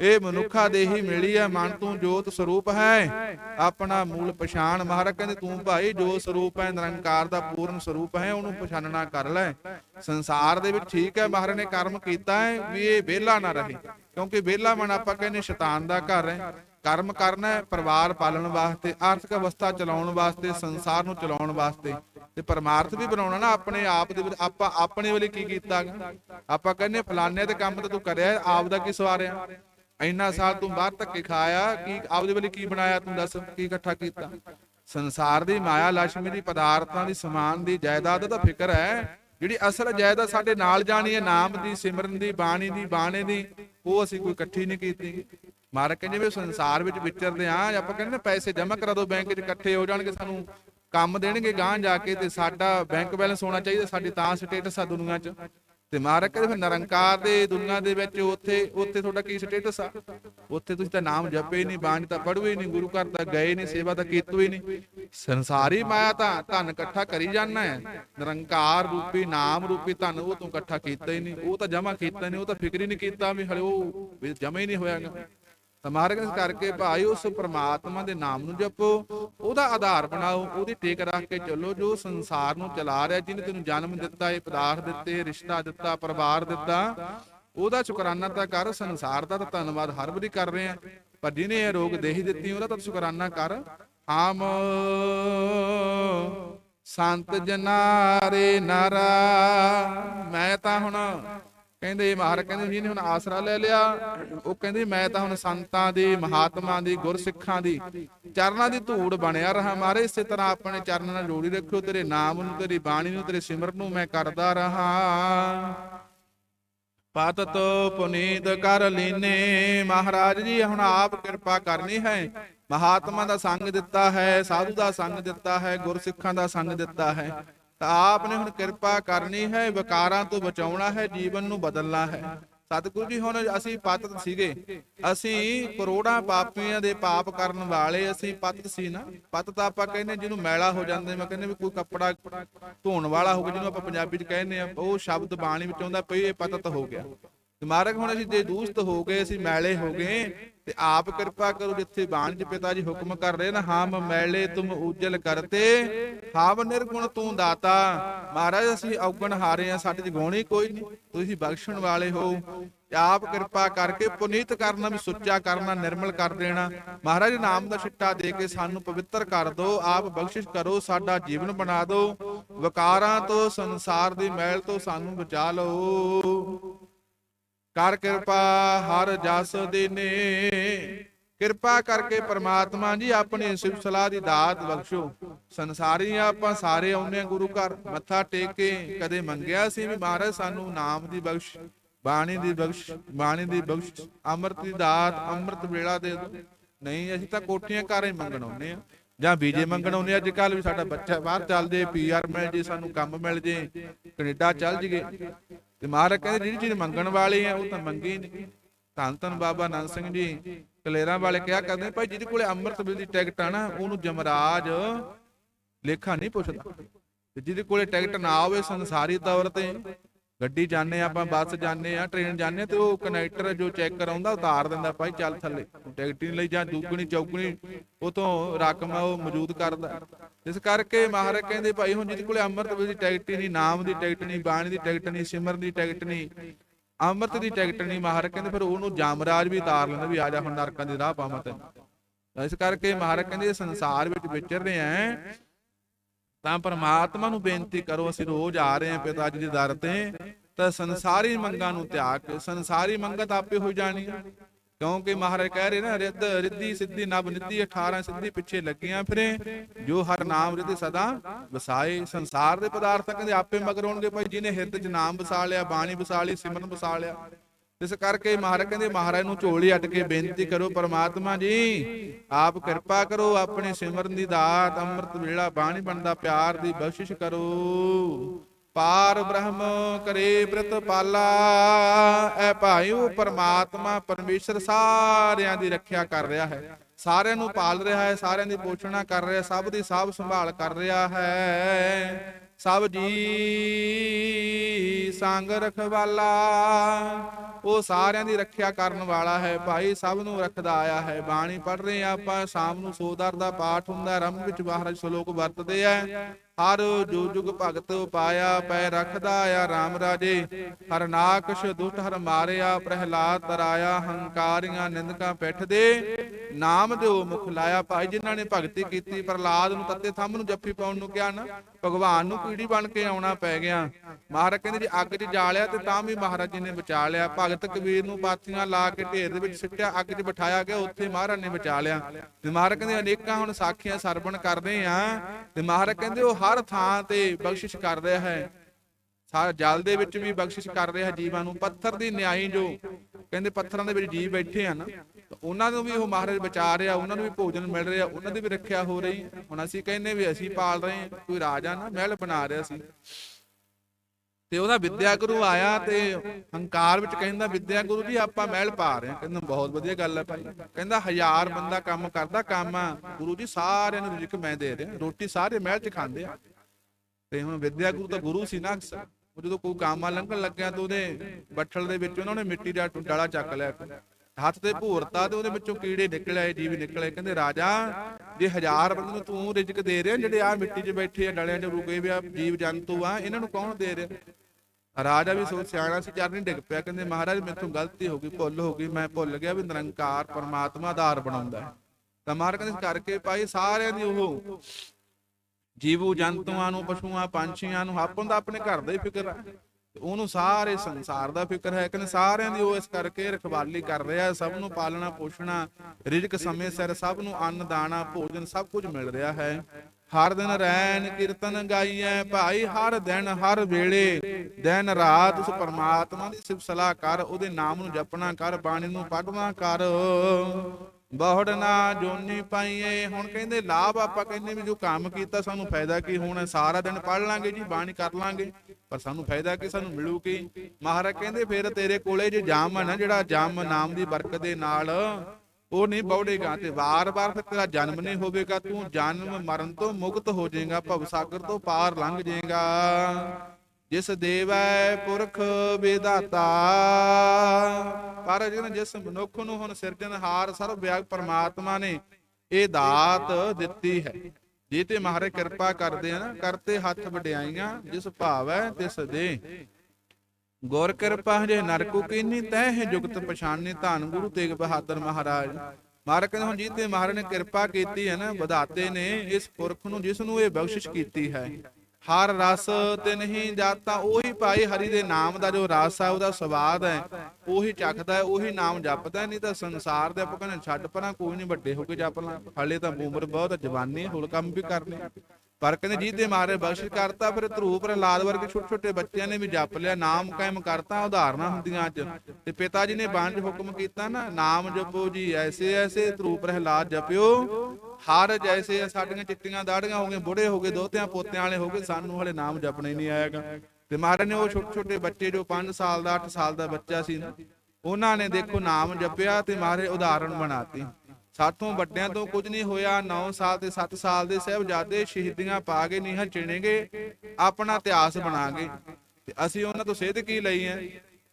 Speaker 1: ਇਹ ਮਨੁੱਖਾ ਦੇਹੀ ਮਿਲੀ ਹੈ ਮਨ ਤੂੰ ਜੋਤ ਸਰੂਪ ਹੈ। ਆਪਣਾ ਮੂਲ ਪਛਾਣ ਮਹਾਰਾਜ ਕਹਿੰਦੇ ਤੂੰ ਭਾਈ ਜੋ ਸਰੂਪ ਹੈ ਨਿਰੰਕਾਰ ਦਾ ਪੂਰਨ ਸਰੂਪ ਹੈ ਉਹਨੂੰ ਪਛਾਨਣਾ ਕਰ ਲੈ ਸੰਸਾਰ ਦੇ ਵਿੱਚ ਠੀਕ ਹੈ ਮਹਾਰਾਜ ਨੇ ਕਰਮ ਕੀਤਾ ਹੈ ਵੀ ਇਹ ਵਿਹਲਾ ਨਾ ਰਹੇ। ਕਿਉਂਕਿ ਵਿਹਲਾ ਮਨ ਆਪਾਂ ਕਹਿੰਦੇ ਸ਼ੈਤਾਨ ਦਾ ਘਰ ਹੈ। ਕਰਮ ਕਰਨਾ ਹੈ, ਪਰਿਵਾਰ ਪਾਲਣ ਵਾਸਤੇ, ਆਰਥਿਕ ਅਵਸਥਾ ਚਲਾਉਣ ਵਾਸਤੇ, ਸੰਸਾਰ ਨੂੰ ਚਲਾਉਣ ਵਾਸਤੇ। ਤੇ ਪਰਮਾਰਥ ਵੀ ਬਣਾਉਣਾ ਨਾ ਆਪਣੇ ਆਪ ਦੇ ਆਪਾਂ ਆਪਣੇ ਵੇਲੇ ਕੀ ਕੀਤਾ ਆਪਾਂ ਕਹਿੰਦੇ ਫਲਾਣੇ ਦੇ ਕੰਮ ਤਾਂ ਤੂੰ ਕਰਿਆ ਆਪ ਦਾ ਕੀ ਸਵਾਰਿਆ ਇੰਨਾ ਸਾਲ ਤੂੰ ਬਾਹਰ ਧੱਕੇ ਖਾਇਆ, ਕੀ ਆਪਦੇ ਵੇਲੇ ਕੀ ਬਣਾਇਆ ਤੂੰ ਦੱਸ? ਕੀ ਇਕੱਠਾ ਕੀਤਾ? ਸੰਸਾਰ ਦੀ ਮਾਇਆ ਲక్ష్ਮੀ ਦੀ, ਪਦਾਰਥਾਂ ਦੀ, ਸਮਾਨ ਦੀ ਜਾਇਦਾਦ ਦਾ ਫਿਕਰ ਹੈ। ਜਿਹੜੀ ਅਸਲ ਜਾਇਦਾਦ ਸਾਡੇ ਨਾਲ ਜਾਣੀ ਹੈ, ਨਾਮ ਦੀ, ਸਿਮਰਨ ਦੀ, ਬਾਣੀ ਦੀ, ਬਾਣੇ ਦੀ, ਉਹ ਅਸੀਂ ਕੋਈ ਇਕੱਠੀ ਨਹੀਂ ਕੀਤੀ। ਮਾਰ ਕਹਿੰਦੇ ਵੀ ਸੰਸਾਰ ਵਿੱਚ ਵਿਚਰਦੇ ਆ, ਆਪਾਂ ਕਹਿੰਦੇ ਨਾ ਪੈਸੇ ਜਮ੍ਹਾਂ ਕਰਾ ਦਿਓ, ਬੈਂਕ 'ਚ ਇਕੱਠੇ ਹੋ ਜਾਣਗੇ, ਸਾਨੂੰ ਕੰਮ ਦੇਣਗੇ ਗਾਂ ਜਾ ਕੇ ਤੇ ਸਾਡਾ ਬੈਂਕ ਬੈਲੈਂਸ ਹੋਣਾ ਚਾਹੀਦਾ, ਸਾਡੀ ਤਾਂ ਸਟੇਟਸ ਆ ਦੁਨੀਆ 'ਚ। ਤੇ ਮਹਾਰਾਜ ਕਹਿੰਦੇ ਫਿਰ ਨਿਰੰਕਾਰ ਦੇ ਦੁਨੀਆ ਦੇ ਵਿੱਚ ਉੱਥੇ ਉੱਥੇ ਤੁਹਾਡਾ ਕੀ ਸਟੇਟਸ ਆ? ਉੱਥੇ ਤੁਸੀਂ ਤਾਂ ਨਾਮ ਜਪੇ ਹੀ ਨਹੀਂ, ਬਾਣੀ ਤਾਂ ਪੜ੍ਹਵੇ ਹੀ ਨਹੀਂ, ਗੁਰੂ ਘਰ ਤਾਂ ਗਏ ਨਹੀਂ, ਸੇਵਾ ਤਾਂ ਕੀਤੀ ਹੀ ਨਹੀਂ। ਸੰਸਾਰੀ ਮਾਇਆ ਤਾਂ ਧਨ ਇਕੱਠਾ ਕਰੀ ਜਾਣਾ ਹੈ। ਨਿਰੰਕਾਰ ਰੂਪੀ, ਨਾਮ ਰੂਪੀ ਧਨ ਉਹ ਤੂੰ ਇਕੱਠਾ ਕੀਤਾ ਹੀ ਨਹੀਂ। ਉਹ ਤਾਂ ਜਮਾ ਕੀਤਾ ਨਹੀਂ, ਉਹ ਤਾਂ ਫਿਕਰ ਹੀ ਨਹੀਂ ਕੀਤਾ ਵੀ ਹਲੇ ਉਹ ਵੀ ਜਮਾ ਹੀ ਨਹੀਂ ਹੋਇਆਗਾ। ਤਾਂ ਕਰਕੇ ਭਾਈ ਉਸ ਪ੍ਰਮਾਤਮਾ ਦੇ ਨਾਮ ਨੂੰ ਜਪੋ, ਉਹਦਾ ਆਧਾਰ ਬਣਾਓ, ਉਹਦੀ ਟੇਕ ਰੱਖ ਕੇ ਚੱਲੋ, ਜੋ ਸੰਸਾਰ ਨੂੰ ਚਲਾ ਰਿਹਾ, ਜਿਹਨੇ ਤੈਨੂੰ ਜਨਮ ਦਿੱਤਾ, ਇਹ ਪਦਾਰਥ ਦਿੱਤੇ, ਰਿਸ਼ਤਾ ਦਿੱਤਾ, ਪਰਿਵਾਰ ਦਿੱਤਾ, ਉਹਦਾ ਸ਼ੁਕਰਾਨਾ ਤਾਂ ਕਰ, ਸੰਸਾਰ ਦਾ ਤਾਂ ਧੰਨਵਾਦ ਹਰ ਵਾਰੀ ਕਰ ਰਹੇ ਆ। ਪਰ ਜਿਹਨੇ ਇਹ ਰੋਗ ਦੇਹੀ ਦਿੱਤੀ, ਉਹਦਾ ਤਾਂ ਸ਼ੁਕਰਾਨਾ ਕਰ, ਆਮ ਸੰਤ ਜਨਾਰੇ ਨਾਰਾ, ਮੈਂ ਤਾਂ ਹੁਣ ਕਹਿੰਦੇ ਮਹਾਰਾਜ, ਕਹਿੰਦੇ ਜਿਹਨੇ ਹੁਣ ਆਸਰਾ ਲੈ ਲਿਆ। ਉਹ ਕਹਿੰਦੇ ਮੈਂ ਤਾਂ ਹੁਣ ਸੰਤਾਂ ਦੀ, ਮਹਾਤਮਾ ਦੀ, ਗੁਰਸਿੱਖਾਂ ਦੀ ਚਰਨਾਂ ਦੀ ਧੂੜ ਬਣਿਆ ਰਹਾ ਮਾਰੇ। ਇਸੇ ਤਰ੍ਹਾਂ ਆਪਣੇ ਚਰਨਾਂ ਨਾਲ ਜੋੜੀ ਰੱਖਿਓ, ਤੇਰੇ ਨਾਮ ਨੂੰ, ਤੇਰੀ ਬਾਣੀ ਨੂੰ, ਤੇਰੇ ਸਿਮਰਨ ਨੂੰ ਮੈਂ ਕਰਦਾ ਰਹਾ। ਪਤਤ ਪੁਨੀਤ ਕਰ ਲੀਨੇ, ਮਹਾਰਾਜ ਜੀ, ਹੁਣ ਆਪ ਕਿਰਪਾ ਕਰਨੀ ਹੈ। ਮਹਾਤਮਾ ਦਾ ਸੰਗ ਦਿੱਤਾ ਹੈ, ਸਾਧੂ ਦਾ ਸੰਗ ਦਿੱਤਾ ਹੈ, ਗੁਰਸਿੱਖਾਂ ਦਾ ਸੰਗ ਦਿੱਤਾ ਹੈ। ਤਾਂ ਆਪ ਨੇ ਹੁਣ ਕਿਰਪਾ ਕਰਨੀ ਹੈ, ਵਿਕਾਰਾਂ ਤੋਂ ਬਚਾਉਣਾ ਹੈ, ਜੀਵਨ ਨੂੰ ਬਦਲਣਾ ਹੈ। ਸਤਿਗੁਰੂ ਜੀ, ਹੁਣ ਅਸੀਂ ਪਤਤ ਸੀਗੇ। ਅਸੀਂ ਕਰੋੜਾਂ ਪਾਪੀਆਂ ਦੇ ਪਾਪ ਕਰਨ ਵਾਲੇ ਅਸੀਂ ਪਤਤ ਸੀ ਨਾ। ਪਤਤ ਆਪਾਂ ਕਹਿੰਦੇ ਜਿਹਨੂੰ ਮੈਲਾ ਹੋ ਜਾਂਦੇ, ਮੈਂ ਕਹਿੰਦੇ ਵੀ ਕੋਈ ਕੱਪੜਾ ਧੋਣ ਵਾਲਾ ਹੋਵੇ, ਜਿਹਨੂੰ ਆਪਾਂ ਪੰਜਾਬੀ ਚ ਕਹਿੰਦੇ ਆ ਉਹ ਸ਼ਬਦ ਬਾਣੀ ਵਿੱਚ ਆਉਂਦਾ ਪਈ ਇਹ ਪਤਤ ਹੋ ਗਿਆ। ਮਾਰਗ ਹੁਣ ਅਸੀਂ ਜੇ ਦੂਸ਼ਤ ਹੋ ਗਏ, ਅਸੀਂ ਮੈਲੇ ਹੋ ਗਏ ਤੇ ਆਪ ਕਿਰਪਾ ਕਰੋ ਜਿੱਥੇ ਬਾਣ ਚ ਪਿਤਾ ਜੀ ਹੁਕਮ ਕਰ ਰਹੇ ਨਾ, ਹਾਮ ਮੈਲੇ ਤੁਮ ਉਜਲ ਕਰਤੇ, ਹਾਮ ਨਿਰਗੁਣ ਤੂੰ ਦਾਤਾ। ਮਹਾਰਾਜ, ਅਸੀਂ ਔਗਣ ਹਾਰੇ ਆ ਸਾਡੇ ਚ ਗੁਣ ਕੋਈ ਨਹੀਂ, ਤੁਸੀਂ ਬਖਸ਼ਣ ਵਾਲੇ ਹੋ। ਆਪ ਕਿਰਪਾ ਕਰਕੇ ਪੁਨੀਤ ਕਰਨਾ ਵੀ ਸੁੱਚਾ ਕਰਨਾ, ਨਿਰਮਲ ਕਰ ਦੇਣਾ। ਮਹਾਰਾਜ, ਨਾਮ ਦਾ ਛਿੱਟਾ ਦੇ ਕੇ ਸਾਨੂੰ ਪਵਿੱਤਰ ਕਰ ਦਿਓ ਆਪ ਬਖਸ਼ਿਸ਼ ਕਰੋ, ਸਾਡਾ ਜੀਵਨ ਬਣਾ ਦਿਓ ਵਿਕਾਰਾਂ ਤੋਂ, ਸੰਸਾਰ ਦੀ ਮੈਲ ਤੋਂ ਸਾਨੂੰ ਬਚਾ ਲਓ। ਕਰ ਕਿਰਪਾ ਹਰ ਜਸ ਦੇਨੇ। ਕਿਰਪਾ ਕਰਕੇ ਪ੍ਰਮਾਤਮਾ ਜੀ ਆਪਣੀ ਸਿਫਤ ਸਲਾਹ ਦੀ ਦਾਤ ਬਖਸ਼ੋ। ਸੰਸਾਰੀ ਆਪਾਂ ਸਾਰੇ ਆਉਂਦੇ ਗੁਰੂ ਘਰ। ਮੱਥਾ ਟੇਕ ਕੇ ਕਦੇ ਮੰਗਿਆ ਸੀ ਵੀ ਮਹਾਰਾਜ ਸਾਨੂੰ ਨਾਮ ਦੀ ਬਖਸ਼ ਬਾਣੀ ਦੀ ਬਖਸ਼ ਬਾਣੀ ਦੀ ਬਖਸ਼ ਅੰਮ੍ਰਿਤ ਦੀ ਦਾਤ ਅੰਮ੍ਰਿਤ ਵੇਲਾ ਦੇ ਦਿਓ। ਨਹੀਂ ਅਸੀਂ ਤਾਂ ਕੋਠੀਆਂ ਘਰ ਮੰਗਣ ਆਉਂਦੇ ਆ ਜਾਂ ਵੀਜੇ ਮੰਗਣ ਆਉਂਦੇ ਅੱਜ ਕੱਲ ਵੀ ਸਾਡਾ ਬੱਚਾ ਬਾਹਰ ਚੱਲਦੇ ਪੀਆਰ ਮਿਲ ਜੇ ਸਾਨੂੰ ਕੰਮ ਮਿਲ ਜੇ ਕੈਨੇਡਾ ਚੱਲ ਜੀਏ। ਤੇ ਮਹਾਰਾਜ ਕਹਿੰਦੇ, ਜਿਹੜੀ ਚੀਜ਼ ਮੰਗਣ ਵਾਲੀ ਹੈ, ਉਹ ਤਾਂ ਮੰਗੀ ਨਹੀਂ। ਧੰਨ ਧੰਨ ਬਾਬਾ ਨੰਦ ਸਿੰਘ ਜੀ, ਕਲੇਰਾਂ ਵਾਲੇ ਕਿਹਾ ਕਰਦੇ ਭਾਈ ਜਿਹਦੇ ਕੋਲੇ ਅੰਮ੍ਰਿਤ ਵੇਲੇ ਦੀ ਟਿਕਟ ਆ ਨਾ, ਉਹਨੂੰ ਜਮਰਾਜ ਲੇਖਾ ਨਹੀਂ ਪੁੱਛਦਾ। ਤੇ ਜਿਹਦੇ ਕੋਲੇ ਟਿਕਟ ਨਾ ਹੋਵੇ ਸੰਸਾਰੀ ਤੌਰ ਤੇ ਗੱਡੀ ਆ ਆਪਾਂ ਬੱਸ ਜਾਂਦੇ ਆ ਟ੍ਰੇਨ ਆ ਤੇ ਉਹ ਕਨੈਕਟਰ ਜੋ ਚੈੱਕ ਕਰਾਉਂਦਾ ਉਤਾਰ ਦਿੰਦਾ ਭਾਈ ਚੱਲ ਥੱਲੇ। ਟਿਕਟ ਨਹੀਂ ਲਈ ਜਾਂ ਦੂਗਣੀ ਚੌਗਣੀ ਉਹ ਤੋਂ ਰਕਮ ਆ ਉਹ ਮੌਜੂਦ ਕਰਦਾ। ਇਸ ਕਰਕੇ ਮਹਾਰਾਜ ਕਹਿੰਦੇ ਭਾਈ ਹੁਣ ਜਿਹਦੇ ਕੋਲੇ ਅੰਮ੍ਰਿਤ ਵੇਲੇ ਦੀ ਟਿਕਟ ਨਹੀਂ ਨਾਮ ਦੀ ਟਿਕਟ ਨਹੀਂ ਬਾਣੀ ਦੀ ਟਿਕਟ ਨਹੀਂ ਸਿਮਰਨ ਦੀ ਟਿਕਟ ਨਹੀਂ ਅੰਮ੍ਰਿਤ ਦੀ ਟਿਕਟ ਨਹੀਂ ਮਹਾਰਾਜ ਕਹਿੰਦੇ ਫਿਰ ਉਹਨੂੰ ਜਾਮਰਾਜ ਵੀ ਉਤਾਰ ਲੈਂਦਾ ਵੀ ਆ ਜਾ ਹੁਣ ਨਰਕਾਂ ਦੇ ਰਾਹ ਪਾਵਾਂ ਤੈਨੂੰ ਇਸ ਕਰਕੇ ਮਹਾਰਾਜ ਕਹਿੰਦੇ ਸੰਸਾਰ ਵਿੱਚ ਵਿਚਰ ਰਹੇ ਆਂ ਤਾਂ ਪਰਮਾਤਮਾ ਨੂੰ ਬੇਨਤੀ ਕਰੋ, ਅਸੀਂ ਰੋਜ਼ ਆ ਰਹੇ ਹਾਂ ਪਿਤਾ ਜੀ ਦੇ ਦਰ ਤੇ, ਤਾਂ ਸੰਸਾਰੀ ਮੰਗਾਂ ਨੂੰ ਤਿਆਗ ਕੇ, ਸੰਸਾਰੀ ਮੰਗਾਂ ਤਾਂ ਆਪੇ ਹੋ ਜਾਣੀਆਂ ਕਿਉਂਕਿ ਮਹਾਰਾਜ ਕਹਿ ਰਹੇ ਨਾ, ਰਿੱਧ, ਰਿੱਧੀ, ਸਿੱਧੀ ਨਭ ਨਿੱਧੀ 18 ਸਿੱਧੀ, ਪਿੱਛੇ ਲੱਗੀਆਂ ਫਿਰੇ। ਜੋ ਹਰ ਨਾਮ ਰਿੱਧੀ ਸਦਾ ਵਸਾਏ, ਸੰਸਾਰ ਦੇ ਪਦਾਰਥਾਂ ਕਹਿੰਦੇ ਆਪੇ ਮਗਰ ਹੋਣਗੇ, ਭਾਈ ਜਿਹਨੇ ਹਿਰਦ 'ਚ ਨਾਮ ਵਸਾ ਲਿਆ, ਬਾਣੀ ਵਸਾ ਲਈ, ਸਿਮਰਨ ਵਸਾ ਲਿਆ। ਇਸ ਕਰਕੇ ਮਹਾਰਾਜ ਕਹਿੰਦੇ, ਮਹਾਰਾਜ ਨੂੰ ਝੋਲੀ ਅੱਟ ਕੇ ਬੇਨਤੀ ਕਰੋ, ਪਰਮਾਤਮਾ ਜੀ, ਆਪ ਕਿਰਪਾ ਕਰੋ, ਆਪਣੇ ਸਿਮਰਨ ਦੀ ਦਾਤ, ਅੰਮ੍ਰਿਤ ਵੇਲਾ ਬਾਣੀ ਬਣਦਾ, ਪਿਆਰ ਦੀ ਬਖਸ਼ਿਸ਼ ਕਰੋ। ਪਾਰ ਬ੍ਰਹਮ ਕਰੇ ਬ੍ਰਤ ਪਾਲਾ, ਐ ਭਾਈਓ ਪਰਮਾਤਮਾ ਪਰਮੇਸ਼ਰ ਸਾਰਿਆਂ ਦੀ ਰੱਖਿਆ ਕਰ ਰਿਹਾ ਹੈ। ਸਾਰਿਆਂ ਨੂੰ ਪਾਲ ਰਿਹਾ ਹੈ, ਸਾਰਿਆਂ ਦੀ ਪੋਸ਼ਣਾ ਕਰ ਰਿਹਾ, ਸਭ ਦੀ ਸਾਂਭ ਸੰਭਾਲ ਕਰ ਰਿਹਾ ਹੈ। ਸਭ ਜੀ, ਸੰਗ ਰਖਵਾਲਾ ਉਹ ਸਾਰਿਆਂ ਦੀ ਰੱਖਿਆ ਕਰਨ ਵਾਲਾ ਹੈ, ਭਾਈ ਸਭ ਨੂੰ ਰੱਖਦਾ ਆਇਆ ਹੈ। ਬਾਣੀ ਪੜ੍ਹ ਰਹੇ ਹਾਂ ਆਪਾਂ, ਸ਼ਾਮ ਨੂੰ ਸੋਦਰ ਦਾ ਪਾਠ ਹੁੰਦਾ ਰੰਭ ਵਿੱਚ ਬਾਹਰ ਸ਼ਲੋਕ ਵਰਤਦੇ ਆ। ਹਰ ਜੋ ਜੁਗ ਭਗਤ ਪਾਇਆ ਪੈ ਰੱਖਦਾ ਆ RAM ਰਾਜੇ। ਹਰ ਨਾਕਸ਼ ਦੁਸ਼ਟ ਹਰ ਮਾਰਿਆ, ਪ੍ਰਹਿਲਾਦ ਤਰਾਇਆ, ਹੰਕਾਰੀਆਂ ਨਿੰਦਕਾਂ ਪਿੱਠ ਦੇ ਨਾਮ ਦਿਓ ਮੁਖ ਲਾਇਆ ਭਾਈ, ਜਿਨ੍ਹਾਂ ਨੇ ਭਗਤੀ ਕੀਤੀ, ਪ੍ਰਹਿਲਾਦ ਨੂੰ ਤੱਤੇ ਥੰਮ ਨੂੰ ਜੱਫੀ ਪਾਉਣ ਨੂੰ ਕਿਹਾ ਨਾ, ਭਗਵਾਨ ਨੂੰ ਕੀੜੀ ਬਣ ਕੇ ਆਉਣਾ ਪੈ ਗਿਆ। ਮਹਾਰਾਜ ਕਹਿੰਦੇ, ਜੀ ਅੱਗ 'ਚ ਜਾਲਿਆ ਤੇ ਤਾਂ ਵੀ ਮਹਾਰਾਜ ਜੀ ਨੇ ਬਚਾ ਲਿਆ। ਭਗਤ ਕਬੀਰ ਨੂੰ ਪਾਥੀਆਂ ਲਾ ਕੇ ਢੇਰ ਦੇ ਵਿੱਚ ਸਿੱਟਿਆ, ਅੱਗ 'ਚ ਬਿਠਾਇਆ ਗਿਆ, ਉੱਥੇ ਮਹਾਰਾਜ ਨੇ ਬਚਾ ਲਿਆ। ਤੇ ਮਹਾਰਾਜ ਕਹਿੰਦੇ, ਅਨੇਕਾਂ ਹੁਣ ਸਾਖੀਆਂ ਸਰਵਣ ਕਰਦੇ ਆ। ਤੇ ਮਹਾਰਾਜ ਕਹਿੰਦੇ, ਉਹ ਹਰ ਥਾਂ ਤੇ ਬਖਸ਼ਿਸ਼ ਕਰ ਰਿਹਾ ਹੈ। ਸਾਰਾ ਜਲ ਦੇ ਵਿੱਚ ਵੀ ਬਖਸ਼ਿਸ਼ ਕਰ ਰਿਹਾ ਜੀਵਾਂ ਨੂੰ। ਪੱਥਰ ਦੀ ਨਿਆਈ ਜੋ ਕਹਿੰਦੇ ਪੱਥਰਾਂ ਦੇ ਵਿੱਚ ਜੀਵ ਬੈਠੇ ਹਨ ਉਹਨਾਂ ਨੂੰ ਵੀ ਉਹ ਮਹਾਰਾਜ ਬਚਾ ਰਿਹਾ ਉਹਨਾਂ ਨੂੰ ਵੀ ਭੋਜਨ ਮਿਲ ਰਿਹਾ, ਉਹਨਾਂ ਦੀ ਵੀ ਰੱਖਿਆ ਹੋ ਰਹੀ। ਹੁਣ ਅਸੀਂ ਕਹਿੰਦੇ ਵੀ ਅਸੀਂ ਪਾਲ ਰਹੇ ਹਾਂ, ਕੋਈ ਰਾਜਾ ਨਾ ਮਹਿਲ ਬਣਾ ਰਿਹਾ ਸੀ। ਤੇ ਉਹਦਾ ਵਿਦਿਆ ਗੁਰੂ ਆਇਆ ਤੇ ਹੰਕਾਰ ਵਿੱਚ ਕਹਿੰਦਾ, ਵਿਦਿਆ ਗੁਰੂ ਜੀ, ਆਪਾਂ ਮਹਿਲ ਪਾ ਰਹੇ ਹਾਂ। ਕਹਿੰਦਾ, ਬਹੁਤ ਵਧੀਆ ਗੱਲ ਹੈ ਭਾਈ। ਕਹਿੰਦਾ, ਹਜ਼ਾਰ ਬੰਦਾ ਕੰਮ ਕਰਦਾ, ਕੰਮ ਆ। ਗੁਰੂ ਜੀ ਸਾਰਿਆਂ ਨੂੰ ਰਿਜ਼ਕ ਮੈਂ ਦੇ ਰਿਹਾ। ਰੋਟੀ ਸਾਰੇ ਮਹਿਲ 'ਚ ਖਾਂਦੇ ਆ। ਤੇ ਹੁਣ ਵਿਦਿਆ ਗੁਰੂ ਤਾਂ ਗੁਰੂ ਸੀ ਨਾ ਉਹ ਜਦੋਂ ਕੋਈ ਕਾਮਾ ਲੰਘਣ ਲੱਗਿਆ ਤਾਂ ਉਹਦੇ ਬੱਠਲ ਦੇ ਵਿੱਚ ਉਹਨਾਂ ਨੇ ਮਿੱਟੀ ਦਾ ਡਾਲਾ ਚੱਕ ਲਿਆ। ਹੱਥ ਤੇ ਭੋਰਤਾ ਤੇ ਉਹਦੇ ਵਿੱਚੋਂ ਕੀੜੇ ਨਿਕਲ ਆਏ ਜੀਵ ਨਿਕਲੇ। ਕਹਿੰਦੇ, ਰਾਜਾ, ਜੇ ਹਜ਼ਾਰ ਬੰਦੇ ਨੂੰ ਤੂੰ ਰਿਜ਼ਕ ਦੇ ਰਿਹਾ, ਜਿਹੜੇ ਆ ਮਿੱਟੀ 'ਚ ਬੈਠੇ ਆ, ਡਲਿਆਂ 'ਚ ਰੁਕੇ ਵੀ ਆ ਜੀਵ ਜੰਤੂ ਆ, ਇਹਨਾਂ ਨੂੰ ਕੌਣ ਦੇ ਰਿਹਾ? ਰਾਜਾ ਵੀ ਸੋਚ ਸਿਆਣਾ ਸੀ ਚਰਨੀ ਡਿੱਗ ਪਿਆ, ਕਹਿੰਦੇ ਮਹਾਰਾਜ ਮੇਥੋਂ ਗਲਤੀ ਹੋ ਗਈ, ਭੁੱਲ ਹੋ ਗਈ, ਮੈਂ ਭੁੱਲ ਗਿਆ ਵੀ ਨਿਰੰਕਾਰ ਪਰਮਾਤਮਾ ਆਧਾਰ ਬਣਾਉਂਦਾ ਹੈ। ਤਾਂ ਮਹਾਰਾਜ ਕਹਿੰਦੇ ਕਰਕੇ ਭਾਈ ਸਾਰਿਆਂ ਦੀ ਉਹ ਜੀਵੂ ਜੰਤੂਆਂ ਨੂੰ, ਪਸ਼ੂਆਂ, ਪੰਛੀਆਂ ਨੂੰ ਆਪਣ ਦਾ ਆਪਣੇ ਘਰ ਦਾ ਹੀ ਫਿਕਰ ਹੈ ਉਹਨੂੰ ਸਾਰੇ ਸੰਸਾਰ ਦਾ ਫਿਕਰ ਹੈ, ਕਹਿੰਦੇ ਸਾਰਿਆਂ ਦੀ ਉਹ ਇਸ ਕਰਕੇ ਰਖਵਾਲੀ ਕਰ ਰਿਹਾ, ਸਭ ਨੂੰ ਪਾਲਣਾ ਪੋਸ਼ਣਾ, ਰਿਜ਼ਕ ਸਮੇਂ ਸਿਰ ਸਭ ਨੂੰ ਅੰਨ, ਦਾਣਾ, ਭੋਜਨ ਸਭ ਕੁਝ ਮਿਲ ਰਿਹਾ ਹੈ। ਹਰ ਦਿਨ ਰੈਨ ਕੀਰਤਨ ਗਾਈਐ, ਭਾਈ ਹਰ ਦਿਨ ਹਰ ਵੇਲੇ। ਦਿਨ ਰਾਤ ਉਸ ਪਰਮਾਤਮਾ ਦੀ ਸਿਫਤ ਸਲਾਹ ਕਰ, ਉਹਦੇ ਨਾਮ ਨੂੰ ਜਪਣਾ ਕਰ, ਬਾਣੀ ਨੂੰ ਪੜ੍ਹਨਾ ਕਰ। ਬਹੁੜ ਨਾ ਜੋਨੀ ਪਾਈਏ, ਹੁਣ ਕਹਿੰਦੇ ਲਾਭ ਆਪਾਂ ਕਹਿੰਦੇ ਵੀ ਜੋ ਕੰਮ ਕੀਤਾ ਸਾਨੂੰ ਫਾਇਦਾ ਕੀ, ਹੋਣਾ ਸਾਰਾ ਦਿਨ ਪੜ੍ਹ ਲਾਂਗੇ ਜੀ, ਬਾਣੀ ਕਰ ਲਾਂਗੇ। ਪਰ ਸਾਨੂੰ ਫਾਇਦਾ ਕੀ, ਸਾਨੂੰ ਮਿਲੂ ਕੀ? ਮਹਾਰਾਜ ਕਹਿੰਦੇ, ਫਿਰ ਤੇਰੇ ਕੋਲੇ ਜੇ ਜਾਮ ਹੈ ਨਾ ਜਿਹੜਾ ਜਾਮ ਨਾਮ ਦੀ ਬਰਕਤ ਦੇ ਨਾਲ ਉਹ ਨਹੀਂ ਬੌੜੇਗਾ ਤੇ ਵਾਰ-ਵਾਰ ਫਿਰ ਤੇਰਾ ਜਨਮ ਨਹੀਂ ਹੋਵੇਗਾ, ਤੂੰ ਜਨਮ ਮਰਨ ਤੋਂ ਮੁਕਤ ਹੋ ਜਾਏਗਾ, ਭਵ ਸਾਗਰ ਤੋਂ ਪਾਰ ਲੰਘ ਜਾਏਗਾ। ਜਿਸ ਦੇਵੈ ਪੁਰਖ ਵਿਦਾਤਾ ਪਰ ਜਿਹਨੇ ਜਿਸ ਮਨੁੱਖ ਨੂੰ ਹੁਣ ਸਿਰਜਣਹਾਰ ਸਰਵ ਵਿਆਗ ਪਰਮਾਤਮਾ ਨੇ, ਇਹ ਦਾਤ ਦਿੱਤੀ ਹੈ। ਜੇ ਤੇ ਮਹਾਰਾਜ ਕਿਰਪਾ ਕਰਦੇ ਆ ਨਾ, ਕਰਤੇ ਹੱਥ ਵਡਿਆਈਆਂ, ਜਿਸ ਭਾਵ ਹੈ ਤਿਸ ਦੇ। ਗੁਰ ਕਿਰਪਾ ਜੇ ਨਰਕੂ ਕੀਨੀ ਤੈ ਜੁਗਤ ਪਛਾਨੀ ਧੰਨ ਗੁਰੂ ਤੇਗ ਬਹਾਦਰ ਮਹਾਰਾਜ। ਮਹਾਰਾਜ ਕਹਿੰਦੇ ਜੀ ਤੇ ਮਹਾਰਾਜ ਨੇ ਕਿਰਪਾ ਕੀਤੀ ਹੈ ਨਾ ਵਿਧਾਤੇ ਨੇ ਇਸ ਪੁਰਖ ਨੂੰ ਜਿਸ ਨੂੰ ਇਹ ਬਖਸ਼ਿਸ਼ ਕੀਤੀ ਹੈ। ਹਰ ਰਸ ਤੇ ਨਹੀਂ ਜਾਤਾ ਉਹੀ ਭਾਈ ਹਰੀ ਦੇ ਨਾਮ ਦਾ ਜੋ ਰਸ ਹੈ ਉਹਦਾ ਸਵਾਦ ਹੈ ਉਹੀ ਚੱਖਦਾ ਹੈ ਉਹੀ ਨਾਮ ਜਪਦਾ ਹੈ, ਨਹੀਂ ਤਾਂ ਸੰਸਾਰ ਦੇ ਆਪਾਂ ਕਹਿੰਦੇ ਛੱਡ ਪਰਾਂ ਕੋਈ ਨਹੀਂ ਵੱਡੇ ਹੋ ਕੇ ਜਪ ਲਾਂ। ਹਲੇ ਤਾਂ ਉਮਰ ਬਹੁਤ ਜਵਾਨੀ ਹੈ, ਹੋਰ ਕੰਮ ਵੀ ਕਰਨੇ। ਪਰ ਕਹਿੰਦੇ ਜੀ ਤੇ ਮਾਰੇ ਬਖਸ਼ਿਸ਼ ਕਰਤਾ ਫਿਰ ਧਰੂ ਪ੍ਰਹਲਾਦ ਵਰਗੇ ਛੋਟੇ ਛੋਟੇ ਬੱਚਿਆਂ ਨੇ ਵੀ ਜਪ ਲਿਆ ਨਾਮ ਕਾਇਮ ਕਰਤਾ ਉਦਾਹਰਨਾਂ ਹੁੰਦੀਆਂ ਅੱਜ। ਤੇ ਪਿਤਾ ਜੀ ਨੇ ਬਾਣੀ ਹੁਕਮ ਕੀਤਾ ਨਾ ਨਾਮ ਜਪੋ ਜੀ ਐਸੇ ਐਸੇ ਧਰੂ ਪ੍ਰਹਲਾਦ ਜਪਿਓ। ਹਰ ਜੈਸੇ ਸਾਡੀਆਂ ਚਿੱਟੀਆਂ ਦਾੜੀਆਂ ਹੋ ਗਈਆਂ ਬੁੜੇ ਹੋ ਗਏ ਦੋਤਿਆਂ ਪੋਤਿਆਂ ਵਾਲੇ ਹੋ ਗਏ ਸਾਨੂੰ ਹਲੇ ਨਾਮ ਜਪਣਾ ਨਹੀਂ ਆਏਗਾ। ਤੇ ਮਹਾਰਾਜ ਨੇ ਉਹ ਛੋਟੇ ਛੋਟੇ ਬੱਚੇ ਜੋ 5 ਸਾਲ ਦਾ 8 ਸਾਲ ਦਾ ਬੱਚਾ ਸੀ ਉਹਨਾਂ ਨੇ ਦੇਖੋ ਨਾਮ ਜਪਿਆ ਤੇ ਮਾਰੇ ਉਦਾਹਰਣ ਬਣਾਤੀ ਸਾਥੋਂ ਵੱਡਿਆਂ ਤੋਂ ਕੁਝ ਨਹੀਂ ਹੋਇਆ 9 ਸਾਲ ਤੇ 7 ਸਾਲ ਦੇ ਸਹਿਬਜ਼ਾਦੇ ਸ਼ਹੀਦੀਆਂ ਪਾ ਕੇ ਨਹੀਂ ਹਚਣੇਗੇ ਆਪਣਾ ਇਤਿਹਾਸ ਬਣਾਗੇ। ਤੇ ਅਸੀਂ ਉਹਨਾਂ ਤੋਂ ਸੇਧ ਕੀ ਲਈ ਹੈ?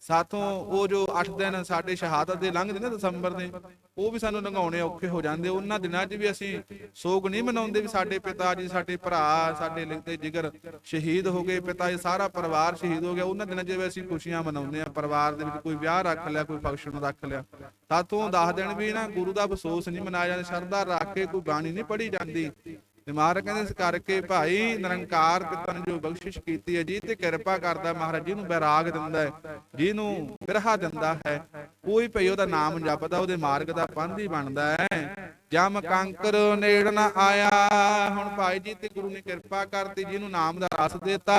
Speaker 1: ਸਾਥੋਂ ਉਹ ਜੋ 8 ਦਿਨ ਸਾਡੇ ਸ਼ਹਾਦਤ ਦੇ ਲੰਘਦੇ ਨੇ ਦਸੰਬਰ ਦੇ, ਉਹ ਵੀ ਸਾਨੂੰ ਲੰਘਾਉਣੇ ਔਖੇ ਹੋ ਜਾਂਦੇ। ਉਹਨਾਂ ਦਿਨਾਂ 'ਚ ਵੀ ਅਸੀਂ ਸੋਗ ਨਹੀਂ ਮਨਾਉਂਦੇ ਵੀ ਸਾਡੇ ਪਿਤਾ ਜੀ, ਸਾਡੇ ਭਰਾ, ਸਾਡੇ ਲਿਖਦੇ ਜਿਗਰ ਸ਼ਹੀਦ ਹੋ ਗਏ, ਪਿਤਾ ਜੀ, ਸਾਰਾ ਪਰਿਵਾਰ ਸ਼ਹੀਦ ਹੋ ਗਿਆ। ਉਹਨਾਂ ਦਿਨਾਂ 'ਚ ਵੀ ਅਸੀਂ ਖੁਸ਼ੀਆਂ ਮਨਾਉਂਦੇ ਆ ਪਰਿਵਾਰ ਦੇ ਵਿੱਚ ਕੋਈ ਵਿਆਹ ਰੱਖ ਲਿਆ, ਕੋਈ ਫੰਕਸ਼ਨ ਰੱਖ ਲਿਆ। ਸਾਥੋਂ 10 ਦਿਨ ਵੀ ਨਾ ਗੁਰੂ ਦਾ ਅਫਸੋਸ ਨਹੀਂ ਮਨਾਇਆ ਜਾਂਦਾ, ਸ਼ਰਧਾ ਰੱਖ ਕੇ ਕੋਈ ਬਾਣੀ ਨਹੀਂ ਪੜ੍ਹੀ ਜਾਂਦੀ। ਤੇ ਕਹਿੰਦੇ ਇਸ ਕਰਕੇ ਭਾਈ ਨਿਰੰਕਾਰ ਪਿਤਾ ਜੋ ਬਖਸ਼ਿਸ਼ ਕੀਤੀ ਹੈ ਜੀ ਤੇ ਕਿਰਪਾ ਕਰਦਾ ਮਹਾਰਾਜ ਜੀ ਨੂੰ ਬੈਰਾਗ ਦਿੰਦਾ ਹੈ, ਜਿਹਨੂੰ ਬਿਰਹਾ ਦਿੰਦਾ ਹੈ। ਕੋਈ ਭਈ ਉਹਦਾ ਨਾਮ ਜਪਦਾ, ਉਹਦੇ ਮਾਰਗ ਦਾ ਪੰਥੀ ਬਣਦਾ ਹੈ। ਜਮ ਕੰਕਰ ਨੇੜ ਨਾ ਆਇਆ, ਹੁਣ ਭਾਈ ਜੀ ਤੇ ਗੁਰੂ ਨੇ ਕਿਰਪਾ ਕਰਤੀ ਜਿਹਨੂੰ ਨਾਮ ਦਾ ਰਸ ਦਿੱਤਾ।